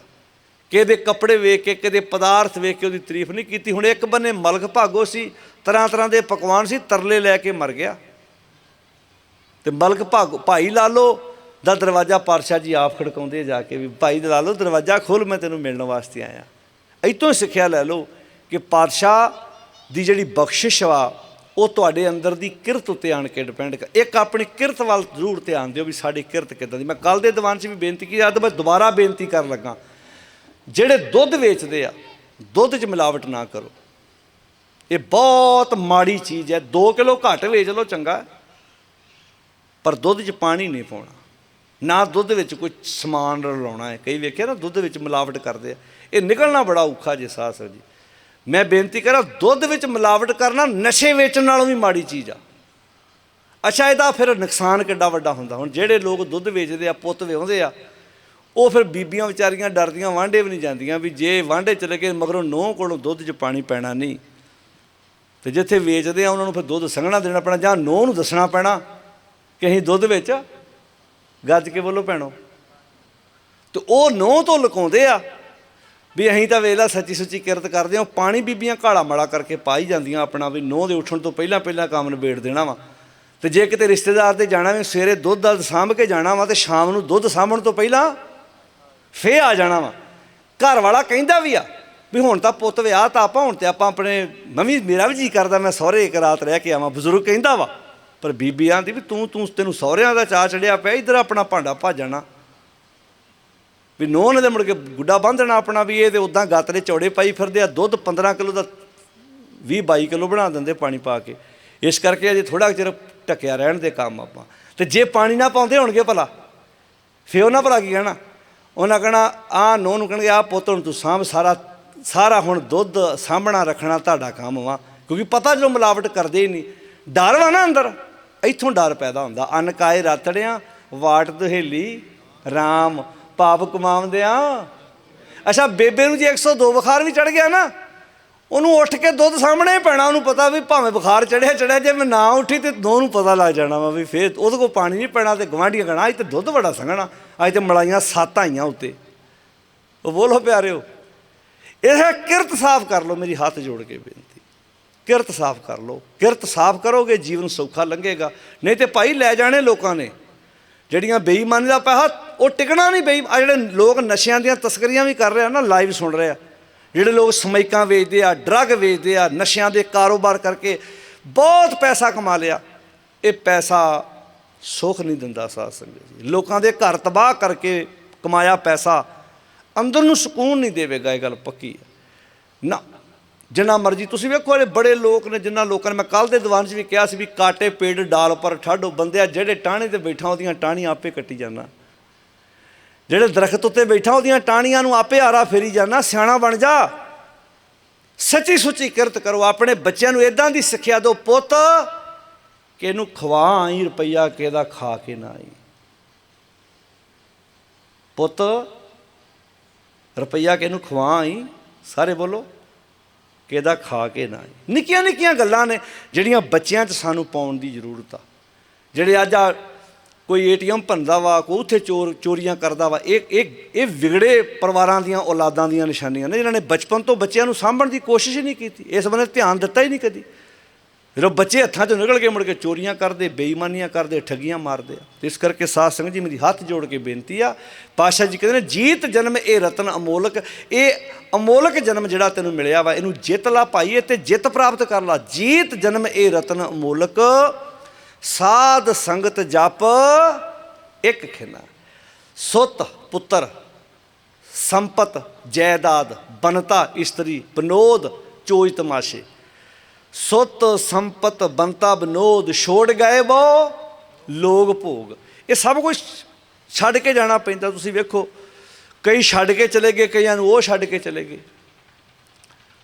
ਕਿਹਦੇ ਕੱਪੜੇ ਵੇਖ ਕੇ, ਕਿਹਦੇ ਪਦਾਰਥ ਵੇਖ ਕੇ ਉਹਦੀ ਤਾਰੀਫ ਨਹੀਂ ਕੀਤੀ। ਹੁਣ ਇੱਕ ਬੰਨੇ ਮਲਕ ਭਾਗੋ ਸੀ ਤਰ੍ਹਾਂ ਤਰ੍ਹਾਂ ਦੇ ਪਕਵਾਨ ਸੀ, ਤਰਲੇ ਲੈ ਕੇ ਮਰ ਗਿਆ। ਤੇ ਮਲਕ ਭਾਗੋ, ਭਾਈ ਲਾਲੋ ਦਾ ਦਰਵਾਜ਼ਾ ਪਾਤਸ਼ਾਹ ਜੀ ਆਪ ਖੜਕਾਉਂਦੇ ਜਾ ਕੇ ਵੀ, ਭਾਈ ਲਾਲੋ ਦਰਵਾਜ਼ਾ ਖੋਲ ਮੈਂ ਤੈਨੂੰ ਮਿਲਣ ਵਾਸਤੇ ਆਇਆ। ਇਤੋਂ ਸਿੱਖਿਆ ਲੈ ਲਓ ਕਿ ਪਾਤਸ਼ਾਹ ਦੀ ਜਿਹੜੀ ਬਖਸ਼ਿਸ਼ ਵਾ, ਉਹ ਤੁਹਾਡੇ ਅੰਦਰ ਦੀ ਕਿਰਤ ਉੱਤੇ ਆਣ ਕੇ ਡਿਪੈਂਡ ਕਰ ਇੱਕ ਆਪਣੀ ਕਿਰਤ ਵੱਲ ਜ਼ਰੂਰ ਧਿਆਨ ਦਿਓ ਵੀ ਸਾਡੀ ਕਿਰਤ ਕਿੱਦਾਂ ਦੀ। ਮੈਂ ਕੱਲ ਦੇ ਦੀਵਾਨ 'ਚ ਵੀ ਬੇਨਤੀ ਕੀਤੀ, ਅੱਜ ਮੈਂ ਦੁਬਾਰਾ ਬੇਨਤੀ ਕਰਨ ਲੱਗਾ। ਜਿਹੜੇ ਦੁੱਧ ਵੇਚਦੇ ਆ, ਦੁੱਧ 'ਚ ਮਿਲਾਵਟ ਨਾ ਕਰੋ। ਇਹ ਬਹੁਤ ਮਾੜੀ ਚੀਜ਼ ਹੈ। 2 ਕਿਲੋ ਘੱਟ ਵੇਚ ਲਓ ਚੰਗਾ, ਪਰ ਦੁੱਧ 'ਚ ਪਾਣੀ ਨਹੀਂ ਪਾਉਣਾ। ਨਾ ਦੁੱਧ ਵਿੱਚ ਕੋਈ ਸਮਾਨ ਰਲਾਉਣਾ ਹੈ। ਕਈ ਵੇਖਿਆ ਨਾ, ਦੁੱਧ ਵਿੱਚ ਮਿਲਾਵਟ ਕਰਦੇ ਆ। ਇਹ ਨਿਕਲਣਾ ਬੜਾ ਔਖਾ ਜੇ ਸਾਹ ਸਰ ਜੀ। ਮੈਂ ਬੇਨਤੀ ਕਰਾਂ, ਦੁੱਧ ਵਿੱਚ ਮਿਲਾਵਟ ਕਰਨਾ ਨਸ਼ੇ ਵੇਚਣ ਨਾਲੋਂ ਵੀ ਮਾੜੀ ਚੀਜ਼ ਆ। ਅੱਛਾ, ਇਹਦਾ ਫਿਰ ਨੁਕਸਾਨ ਕਿੱਡਾ ਵੱਡਾ ਹੁੰਦਾ। ਹੁਣ ਜਿਹੜੇ ਲੋਕ ਦੁੱਧ ਵੇਚਦੇ ਆ, ਪੁੱਤ ਵਿਆਹੁੰਦੇ ਆ, ਉਹ ਫਿਰ ਬੀਬੀਆਂ ਵਿਚਾਰੀਆਂ ਡਰਦੀਆਂ ਵਾਂਡੇ ਵੀ ਨਹੀਂ ਜਾਂਦੀਆਂ ਵੀ ਜੇ ਵਾਂਡੇ ਚਲੇ ਗਏ ਮਗਰੋਂ ਨੋਹ ਕੋਲੋਂ ਦੁੱਧ 'ਚ ਪਾਣੀ ਪੈਣਾ ਨਹੀਂ। ਤੇ ਜਿੱਥੇ ਵੇਚਦੇ ਆ, ਉਹਨਾਂ ਨੂੰ ਫਿਰ ਦੁੱਧ ਸੰਘਣਾ ਦੇਣਾ ਪੈਣਾ ਜਾਂ ਨੋਹ ਨੂੰ ਦੱਸਣਾ ਪੈਣਾ ਕਿ ਅਸੀਂ ਦੁੱਧ ਵਿੱਚ। ਗੱਜ ਕੇ ਬੋਲੋ ਭੈਣੋ। ਤੇ ਉਹ ਨੋਹ ਤੋਂ ਲੁਕਾਉਂਦੇ ਆ ਵੀ ਅਸੀਂ ਤਾਂ ਵੇਲਾ ਸੱਚੀ ਸੁੱਚੀ ਕਿਰਤ ਕਰਦੇ ਹਾਂ ਪਾਣੀ ਬੀਬੀਆਂ ਕਾਲਾ ਮਾਲਾ ਕਰਕੇ ਪਾਈ ਜਾਂਦੀਆਂ ਆਪਣਾ ਵੀ ਨੋਹ ਦੇ ਉੱਠਣ ਤੋਂ ਪਹਿਲਾਂ ਪਹਿਲਾਂ ਕੰਮ ਨਿਬੇੜ ਦੇਣਾ ਵਾ। ਤੇ ਜੇ ਕਿਤੇ ਰਿਸ਼ਤੇਦਾਰ ਦੇ ਜਾਣਾ ਵੀ ਸਵੇਰੇ ਦੁੱਧ ਦਲ ਸਾਂਭ ਕੇ ਜਾਣਾ ਵਾ ਤੇ ਸ਼ਾਮ ਨੂੰ ਦੁੱਧ ਸਾਂਭਣ ਤੋਂ ਪਹਿਲਾਂ ਫੇ ਆ ਜਾਣਾ ਵਾ। ਘਰ ਵਾਲਾ ਕਹਿੰਦਾ ਵੀ ਆ, ਵੀ ਹੁਣ ਤਾਂ ਪੁੱਤ ਵਿਆਹ ਤਾਂ ਆਪਾਂ, ਹੁਣ ਤੇ ਆਪਾਂ ਆਪਣੇ ਮੰਮੀ ਮੇਰਾ ਵੀ ਜੀ ਕਰਦਾ, ਮੈਂ ਸਹੁਰੇ ਇੱਕ ਰਾਤ ਰਹਿ ਕੇ ਆਵਾਂ, ਬਜ਼ੁਰਗ ਕਹਿੰਦਾ ਵਾ। ਪਰ ਬੀਬੀ ਆਂਦੀ ਵੀ ਤੂੰ ਤੂੰ, ਤੈਨੂੰ ਸਹੁਰਿਆਂ ਦਾ ਚਾਹ ਚੜਿਆ ਪਿਆ, ਇੱਧਰ ਆਪਣਾ ਭਾਂਡਾ ਭਾਜਣਾ ਵੀ ਨੋਹ ਨੇ ਤੇ ਮੁੜ ਕੇ ਗੁੱਡਾ ਬੰਨ੍ਹਣਾ ਆਪਣਾ ਵੀ ਇਹ ਤੇ ਉਦਾਂ ਗਾਤਰੇ ਚੌੜੇ ਪਾਈ ਫਿਰਦੇ ਆ, ਦੁੱਧ 15 ਕਿਲੋ ਦਾ 20 22 ਕਿਲੋ ਬਣਾ ਦਿੰਦੇ ਪਾਣੀ ਪਾ ਕੇ। ਇਸ ਕਰਕੇ ਅਜੇ ਥੋੜਾ ਚਿਰ ਟਕਿਆ ਰਹਿਣ ਦੇ ਕੰਮ ਆਪਾਂ। ਤੇ ਜੇ ਪਾਣੀ ਨਾ ਪਾਉਂਦੇ ਹੋਣਗੇ ਭਲਾ ਫੇ ਉਹਨਾਂ ਭਲਾ ਕੀ ਕਹਿਣਾ? ਉਹਨਾਂ ਕਹਣਾ ਆ ਨੋਹ ਨੂੰ ਕਹਿਣਗੇ ਆ ਪੁੱਤ ਹੁਣ ਤੂੰ ਸਾਂਭ ਸਾਰਾ ਸਾਰਾ ਹੁਣ ਦੁੱਧ ਸਾਂਭਣਾ ਰੱਖਣਾ ਤੁਹਾਡਾ ਕੰਮ ਵਾ। ਕਿਉਂਕਿ ਪਤਾ ਜਦੋਂ ਮਿਲਾਵਟ ਕਰਦੇ ਹੀ ਨਹੀਂ। ਡਰ ਵਾ ਨਾ ਅੰਦਰ। ਇੱਥੋਂ ਡਰ ਪੈਦਾ ਹੁੰਦਾ। ਅੰਨ ਕਾਏ ਰਾਤੜਿਆਂ, ਵਾਟ ਦੁਹੇਲੀ, ਰਾਮ। ਪਾਪ ਕਮਾਉਂਦੇ ਕਮਾਉਂਦਿਆਂ ਅੱਛਾ, ਬੇਬੇ ਨੂੰ ਜੇ 102 ਬੁਖਾਰ ਵੀ ਚੜ ਗਿਆ ਨਾ, ਉਹਨੂੰ ਉੱਠ ਕੇ ਦੁੱਧ ਸਾਹਮਣੇ ਹੀ ਪੈਣਾ, ਉਹਨੂੰ ਪਤਾ ਵੀ ਭਾਵੇਂ ਬੁਖਾਰ ਚੜਿਆ ਚੜਿਆ ਜੇ ਮੈਂ ਨਾ ਉੱਠੀ ਤੇ ਦੋ ਨੂੰ ਪਤਾ ਲੱਗ ਜਾਣਾ ਵਾ ਵੀ ਫੇਰ ਉਹਦੇ ਕੋਲ ਪਾਣੀ ਨਹੀਂ ਪੈਣਾ ਤੇ ਗਵਾਂਢੀਆਂ ਕਹਣਾ, ਅੱਜ ਤੇ ਦੁੱਧ ਬੜਾ ਸੰਘਣਾ, ਅੱਜ ਤੇ ਮਲਾਈਆਂ ਸੱਤ ਆਈਆਂ ਉੱਤੇ। ਉਹ ਬੋਲੋ, ਪਿਆਰਿਓ, ਇਹ ਕਿਰਤ ਸਾਫ਼ ਕਰ ਲਓ, ਮੇਰੀ ਹੱਥ ਜੋੜ ਕੇ ਬੇਨਤੀ। ਕਿਰਤ ਸਾਫ਼ ਕਰ ਲਓ। ਕਿਰਤ ਸਾਫ਼ ਕਰੋਗੇ, ਜੀਵਨ ਸੌਖਾ ਲੰਘੇਗਾ। ਨਹੀਂ ਤੇ ਭਾਈ, ਲੈ ਜਾਣੇ ਲੋਕਾਂ ਨੇ। ਜਿਹੜੀਆਂ ਬੇਈਮਾਨੀ ਦਾ ਪੈਸਾ, ਉਹ ਟਿਕਣਾ ਨਹੀਂ ਬੇਈ ਆ ਜਿਹੜੇ ਲੋਕ ਨਸ਼ਿਆਂ ਦੀਆਂ ਤਸਕਰੀਆਂ ਵੀ ਕਰ ਰਹੇ ਆ ਨਾ ਲਾਈਵ ਸੁਣ ਰਹੇ ਆ। ਜਿਹੜੇ ਲੋਕ ਸਮੈਕਾਂ ਵੇਚਦੇ ਆ ਡਰੱਗ ਵੇਚਦੇ ਆ, ਨਸ਼ਿਆਂ ਦੇ ਕਾਰੋਬਾਰ ਕਰਕੇ ਬਹੁਤ ਪੈਸਾ ਕਮਾ ਲਿਆ। ਇਹ ਪੈਸਾ ਸੁੱਖ ਨਹੀਂ ਦਿੰਦਾ ਸਾਧ ਸੰਗਤ ਜੀ। ਲੋਕਾਂ ਦੇ ਘਰ ਤਬਾਹ ਕਰਕੇ ਕਮਾਇਆ ਪੈਸਾ ਅੰਦਰ ਨੂੰ ਸਕੂਨ ਨਹੀਂ ਦੇਵੇਗਾ, ਇਹ ਗੱਲ ਪੱਕੀ ਹੈ। ਨਾ ਜਿੰਨਾ ਮਰਜ਼ੀ, ਤੁਸੀਂ ਵੇਖੋ ਇਹ ਬੜੇ ਲੋਕ ਨੇ ਜਿੰਨਾ ਲੋਕਾਂ ਨੇ, ਮੈਂ ਕੱਲ ਦੇ ਦੀਵਾਨ 'ਚ ਵੀ ਕਿਹਾ ਸੀ ਵੀ ਕਾਟੇ ਪੇੜ ਡਾਲ ਪਰ ਠਾਡੋ ਬੰਦਿਆ ਜਿਹੜੇ ਟਾਹਣੇ ਤੇ ਬੈਠਾ ਉਹਦੀਆਂ ਟਾਹਣੀਆਂ ਆਪੇ ਕੱਟੀ ਜਾਣਾ ਜਿਹੜੇ ਦਰਖਤ ਉੱਤੇ ਬੈਠਾ ਉਹਦੀਆਂ ਟਾਹਣੀਆਂ ਨੂੰ ਆਪੇ ਆਰਾ ਫੇਰੀ ਜਾਣਾ ਸਿਆਣਾ ਬਣ ਜਾ। ਸੱਚੀ ਸੁੱਚੀ ਕਿਰਤ ਕਰੋ, ਆਪਣੇ ਬੱਚਿਆਂ ਨੂੰ ਇਦਾਂ ਦੀ ਸਿੱਖਿਆ ਦਿਓ, ਪੁੱਤ, ਕਿ ਇਹਨੂੰ ਖਵਾ ਆਈ ਰੁਪਈਆ ਕਿਹਦਾ ਖਾ ਕੇ ਨਾ ਆਈ। ਪੁੱਤ, ਰੁਪਈਆ ਕਿਹਨੂੰ ਖਵਾ ਆਈ ਸਾਰੇ ਬੋਲੋ। ਕਿ ਇਹਦਾ ਖਾ ਕੇ ਨਾ ਨਿੱਕੀਆਂ ਨਿੱਕੀਆਂ ਗੱਲਾਂ ਨੇ, ਜਿਹੜੀਆਂ ਬੱਚਿਆਂ 'ਚ ਸਾਨੂੰ ਪਾਉਣ ਦੀ ਜ਼ਰੂਰਤ ਆ। ਜਿਹੜੇ ਅੱਜ ਆ ਕੋਈ ਏਟੀਐਮ ਭੰਦਾ ਵਾ, ਕੋਈ ਉੱਥੇ ਚੋਰ, ਚੋਰੀਆਂ ਕਰਦਾ ਵਾ, ਇਹ ਇਹ ਇਹ ਵਿਗੜੇ ਪਰਿਵਾਰਾਂ ਦੀਆਂ ਔਲਾਦਾਂ ਦੀਆਂ ਨਿਸ਼ਾਨੀਆਂ ਨੇ, ਜਿਨ੍ਹਾਂ ਨੇ ਬਚਪਨ ਤੋਂ ਬੱਚਿਆਂ ਨੂੰ ਸਾਂਭਣ ਦੀ ਕੋਸ਼ਿਸ਼ ਹੀ ਨਹੀਂ ਕੀਤੀ, ਇਸ ਬੰਨੇ ਧਿਆਨ ਦਿੱਤਾ ਹੀ ਨਹੀਂ ਕਦੀ। ਜਦੋਂ ਬੱਚੇ ਹੱਥਾਂ 'ਚੋਂ ਨਿਕਲ ਕੇ ਮੁੜ ਕੇ ਚੋਰੀਆਂ ਕਰਦੇ, ਬੇਈਮਾਨੀਆਂ ਕਰਦੇ, ਠੱਗੀਆਂ ਮਾਰਦੇ ਆ। ਇਸ ਕਰਕੇ ਸਾਧ ਸੰਗਤ ਜੀ ਮੇਰੀ ਹੱਥ ਜੋੜ ਕੇ ਬੇਨਤੀ ਆ ਪਾਸ਼ਾ ਜੀ ਕਹਿੰਦੇ ਨੇ, ਜੀਤ ਜਨਮ ਇਹ ਰਤਨ ਅਮੋਲਕ, ਇਹ ਅਮੋਲਕ ਜਨਮ ਜਿਹੜਾ ਤੈਨੂੰ ਮਿਲਿਆ ਵਾ, ਇਹਨੂੰ ਜਿੱਤ ਲਾ ਭਾਈਏ ਤੇ ਜਿੱਤ ਪ੍ਰਾਪਤ ਕਰ ਲਾ। ਜੀਤ ਜਨਮ ਇਹ ਰਤਨ ਅਮੋਲਕ, ਸਾਧ ਸੰਗਤ ਜਪ ਇੱਕ ਖਿਨਾ। ਸੁੱਤ ਪੁੱਤਰ, ਸੰਪਤ ਜਾਇਦਾਦ ਬਨਤਾ, ਇਸਤਰੀ, ਬਨੋਦ, ਚੋਜ ਤਮਾਸ਼ੇ। ਸੁਤ ਸੰਪਤ ਬੰਤਾ ਬਨੋਦ ਛੋੜ ਗਏ ਵੋ ਲੋਗ ਭੋਗ। ਇਹ ਸਭ ਕੁਝ ਛੱਡ ਕੇ ਜਾਣਾ ਪੈਂਦਾ। ਤੁਸੀਂ ਵੇਖੋ, ਕਈ ਛੱਡ ਕੇ ਚਲੇ ਗਏ, ਕਈਆਂ ਨੂੰ ਉਹ ਛੱਡ ਕੇ ਚਲੇ ਗਏ।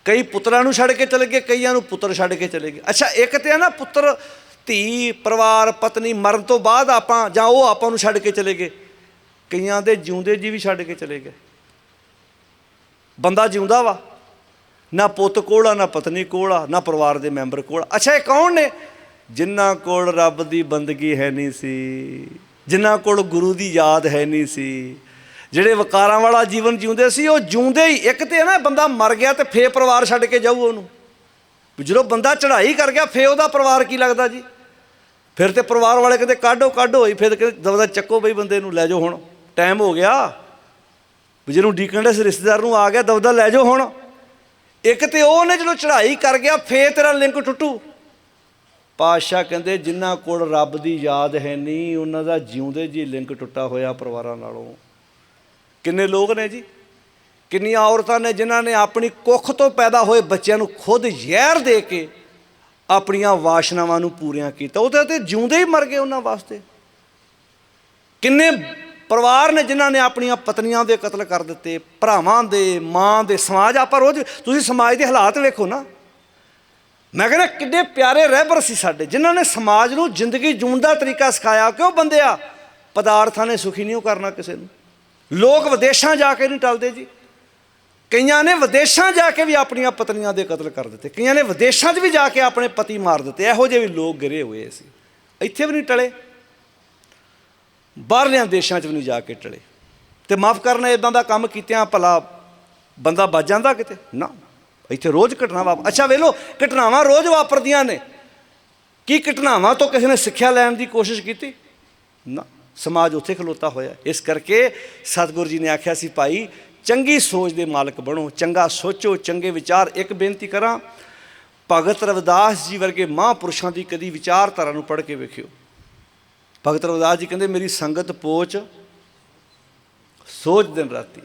ਕਈ ਪੁੱਤਰਾਂ ਨੂੰ ਛੱਡ ਕੇ ਚਲੇ ਗਏ, ਕਈਆਂ ਨੂੰ ਪੁੱਤਰ ਛੱਡ ਕੇ ਚਲੇ ਗਏ। ਅੱਛਾ, ਇੱਕ ਤੇ ਆ ਨਾ ਪੁੱਤਰ, ਧੀ, ਪਰਿਵਾਰ, ਪਤਨੀ ਮਰਨ ਤੋਂ ਬਾਅਦ ਆਪਾਂ ਜਾਂ ਉਹ ਆਪਾਂ ਨੂੰ ਛੱਡ ਕੇ ਚਲੇ ਗਏ। ਕਈਆਂ ਦੇ ਜਿਉਂਦੇ ਜੀ ਵੀ ਛੱਡ ਕੇ ਚਲੇ ਗਏ। ਬੰਦਾ ਜਿਉਂਦਾ ਵਾ। ਨਾ ਪੁੱਤ ਕੋਲ ਆ, ਨਾ ਪਤਨੀ ਕੋਲ ਆ, ਨਾ ਪਰਿਵਾਰ ਦੇ ਮੈਂਬਰ ਕੋਲ ਆ। ਅੱਛਾ, ਇਹ ਕੌਣ ਨੇ? ਜਿਨ੍ਹਾਂ ਕੋਲ ਰੱਬ ਦੀ ਬੰਦਗੀ ਹੈ ਨਹੀਂ ਸੀ, ਜਿਨ੍ਹਾਂ ਕੋਲ ਗੁਰੂ ਦੀ ਯਾਦ ਹੈ ਨਹੀਂ ਸੀ। ਜਿਹੜੇ ਵਕਾਰਾਂ ਵਾਲਾ ਜੀਵਨ ਜਿਉਂਦੇ ਸੀ, ਉਹ ਜਿਉਂਦੇ ਹੀ ਇੱਕ ਤੇ ਨਾ ਬੰਦਾ ਮਰ ਗਿਆ ਤੇ ਫੇਰ ਪਰਿਵਾਰ ਛੱਡ ਕੇ ਜਾਊ ਉਹਨੂੰ। ਵੀ ਜਦੋਂ ਬੰਦਾ ਚੜ੍ਹਾਈ ਕਰ ਗਿਆ, ਫੇਰ ਉਹਦਾ ਪਰਿਵਾਰ ਕੀ ਲੱਗਦਾ ਜੀ? ਫਿਰ ਤੇ ਪਰਿਵਾਰ ਵਾਲੇ ਕਹਿੰਦੇ, ਕਾਢੋ ਕਾਢੋ। ਹੀ ਫਿਰ ਕਹਿੰਦੇ ਦਵਦਾ ਚੱਕੋ ਬਈ ਬੰਦੇ ਨੂੰ, ਲੈ ਜਾਓ ਹੁਣ। ਟਾਈਮ ਹੋ ਗਿਆ। ਵੀ ਜਿਹਨੂੰ ਡੀਕਣ ਦੇ ਰਿਸ਼ਤੇਦਾਰ ਨੂੰ ਆ ਗਿਆ ਦਵਦਾ ਲੈ ਜਾਓ ਹੁਣ। ਇੱਕ ਤੇ ਉਹ ਨੇ ਜਦੋਂ ਚੜ੍ਹਾਈ ਕਰ ਗਿਆ, ਫੇਰ ਤੇਰਾ ਲਿੰਕ ਟੁੱਟੂ। ਪਾਤਸ਼ਾਹ ਕਹਿੰਦੇ ਜਿਨ੍ਹਾਂ ਕੋਲ ਰੱਬ ਦੀ ਯਾਦ ਹੈ ਨਹੀਂ, ਉਹਨਾਂ ਦਾ ਜਿਉਂਦੇ ਜੀ ਲਿੰਕ ਟੁੱਟਾ ਹੋਇਆ ਪਰਿਵਾਰਾਂ ਨਾਲੋਂ। ਕਿੰਨੇ ਲੋਕ ਨੇ ਜੀ? ਕਿੰਨੀਆਂ ਔਰਤਾਂ ਨੇ ਜਿਨ੍ਹਾਂ ਨੇ ਆਪਣੀ ਕੁੱਖ ਤੋਂ ਪੈਦਾ ਹੋਏ ਬੱਚਿਆਂ ਨੂੰ ਖੁਦ ਜ਼ਹਿਰ ਦੇ ਕੇ ਆਪਣੀਆਂ ਵਾਸ਼ਨਾਵਾਂ ਨੂੰ ਪੂਰੀਆਂ ਕੀਤਾ। ਉਹ ਤਾਂ ਤੇ ਜਿਉਂਦੇ ਹੀ ਮਰ ਗਏ ਉਹਨਾਂ ਵਾਸਤੇ। ਕਿੰਨੇ ਪਰਿਵਾਰ ਨੇ ਜਿਨ੍ਹਾਂ ਨੇ ਆਪਣੀਆਂ ਪਤਨੀਆਂ ਦੇ ਕਤਲ ਕਰ ਦਿੱਤੇ, ਭਰਾਵਾਂ ਦੇ, ਮਾਂ ਦੇ, ਸਮਾਜ ਆਪਾਂ ਰੋਜ਼, ਤੁਸੀਂ ਸਮਾਜ ਦੇ ਹਾਲਾਤ ਵੇਖੋ ਨਾ। ਮੈਂ ਕਹਿੰਦਾ ਕਿੱਡੇ ਪਿਆਰੇ ਰਹਿਬਰ ਸੀ ਸਾਡੇ, ਜਿਨ੍ਹਾਂ ਨੇ ਸਮਾਜ ਨੂੰ ਜ਼ਿੰਦਗੀ ਜੂਣ ਦਾ ਤਰੀਕਾ ਸਿਖਾਇਆ। ਕਿਉਂ ਬੰਦਿਆ ਪਦਾਰਥਾਂ ਨੇ ਸੁਖੀ ਨਹੀਂ ਕਰਨਾ ਕਿਸੇ ਨੂੰ। ਲੋਕ ਵਿਦੇਸ਼ਾਂ ਜਾ ਕੇ ਨਹੀਂ ਟਲਦੇ ਜੀ। ਕਈਆਂ ਨੇ ਵਿਦੇਸ਼ਾਂ ਜਾ ਕੇ ਵੀ ਆਪਣੀਆਂ ਪਤਨੀਆਂ ਦੇ ਕਤਲ ਕਰ ਦਿੱਤੇ। ਕਈਆਂ ਨੇ ਵਿਦੇਸ਼ਾਂ 'ਚ ਵੀ ਜਾ ਕੇ ਆਪਣੇ ਪਤੀ ਮਾਰ ਦਿੱਤੇ। ਇਹੋ ਜਿਹੇ ਵੀ ਲੋਕ ਗਿਰੇ ਹੋਏ ਸੀ। ਇੱਥੇ ਵੀ ਨਹੀਂ ਟਲੇ। ਬਾਹਰਲਿਆਂ ਦੇਸ਼ਾਂ 'ਚ ਵੀ ਨਹੀਂ ਜਾ ਕੇ ਟਲੇ। ਤੇ ਮਾਫ ਕਰਨਾ ਇਦਾਂ ਦਾ ਕੰਮ ਕੀਤਿਆਂ ਭਲਾ ਬੰਦਾ ਬਚ ਜਾਂਦਾ ਕਿਤੇ? ਨਾ। ਇੱਥੇ ਰੋਜ਼ ਘਟਨਾ ਵਾਪ ਅੱਛਾ ਵੇਲੋ ਘਟਨਾਵਾਂ ਰੋਜ਼ ਵਾਪਰਦੀਆਂ ਨੇ। ਕੀ ਘਟਨਾਵਾਂ ਤੋਂ ਕਿਸੇ ਨੇ ਸਿੱਖਿਆ ਲੈਣ ਦੀ ਕੋਸ਼ਿਸ਼ ਕੀਤੀ? ਨਾ। ਸਮਾਜ ਉੱਥੇ ਖਲੋਤਾ ਹੋਇਆ। ਇਸ ਕਰਕੇ ਸਤਿਗੁਰੂ ਜੀ ਨੇ ਆਖਿਆ ਸੀ, ਭਾਈ, ਚੰਗੀ ਸੋਚ ਦੇ ਮਾਲਕ ਬਣੋ। ਚੰਗਾ ਸੋਚੋ, ਚੰਗੇ ਵਿਚਾਰ। ਇੱਕ ਬੇਨਤੀ ਕਰਾਂ, ਭਗਤ ਰਵਿਦਾਸ ਜੀ ਵਰਗੇ ਮਹਾਂਪੁਰਸ਼ਾਂ ਦੀ ਕਦੀ ਵਿਚਾਰਧਾਰਾ ਨੂੰ ਪੜ੍ਹ ਕੇ ਵੇਖਿਓ। ਭਗਤ ਰਵਿਦਾਸ ਜੀ ਕਹਿੰਦੇ ਮੇਰੀ ਸੰਗਤ ਪੋਚ ਸੋਚ ਦਿਨ ਰਾਤੀ।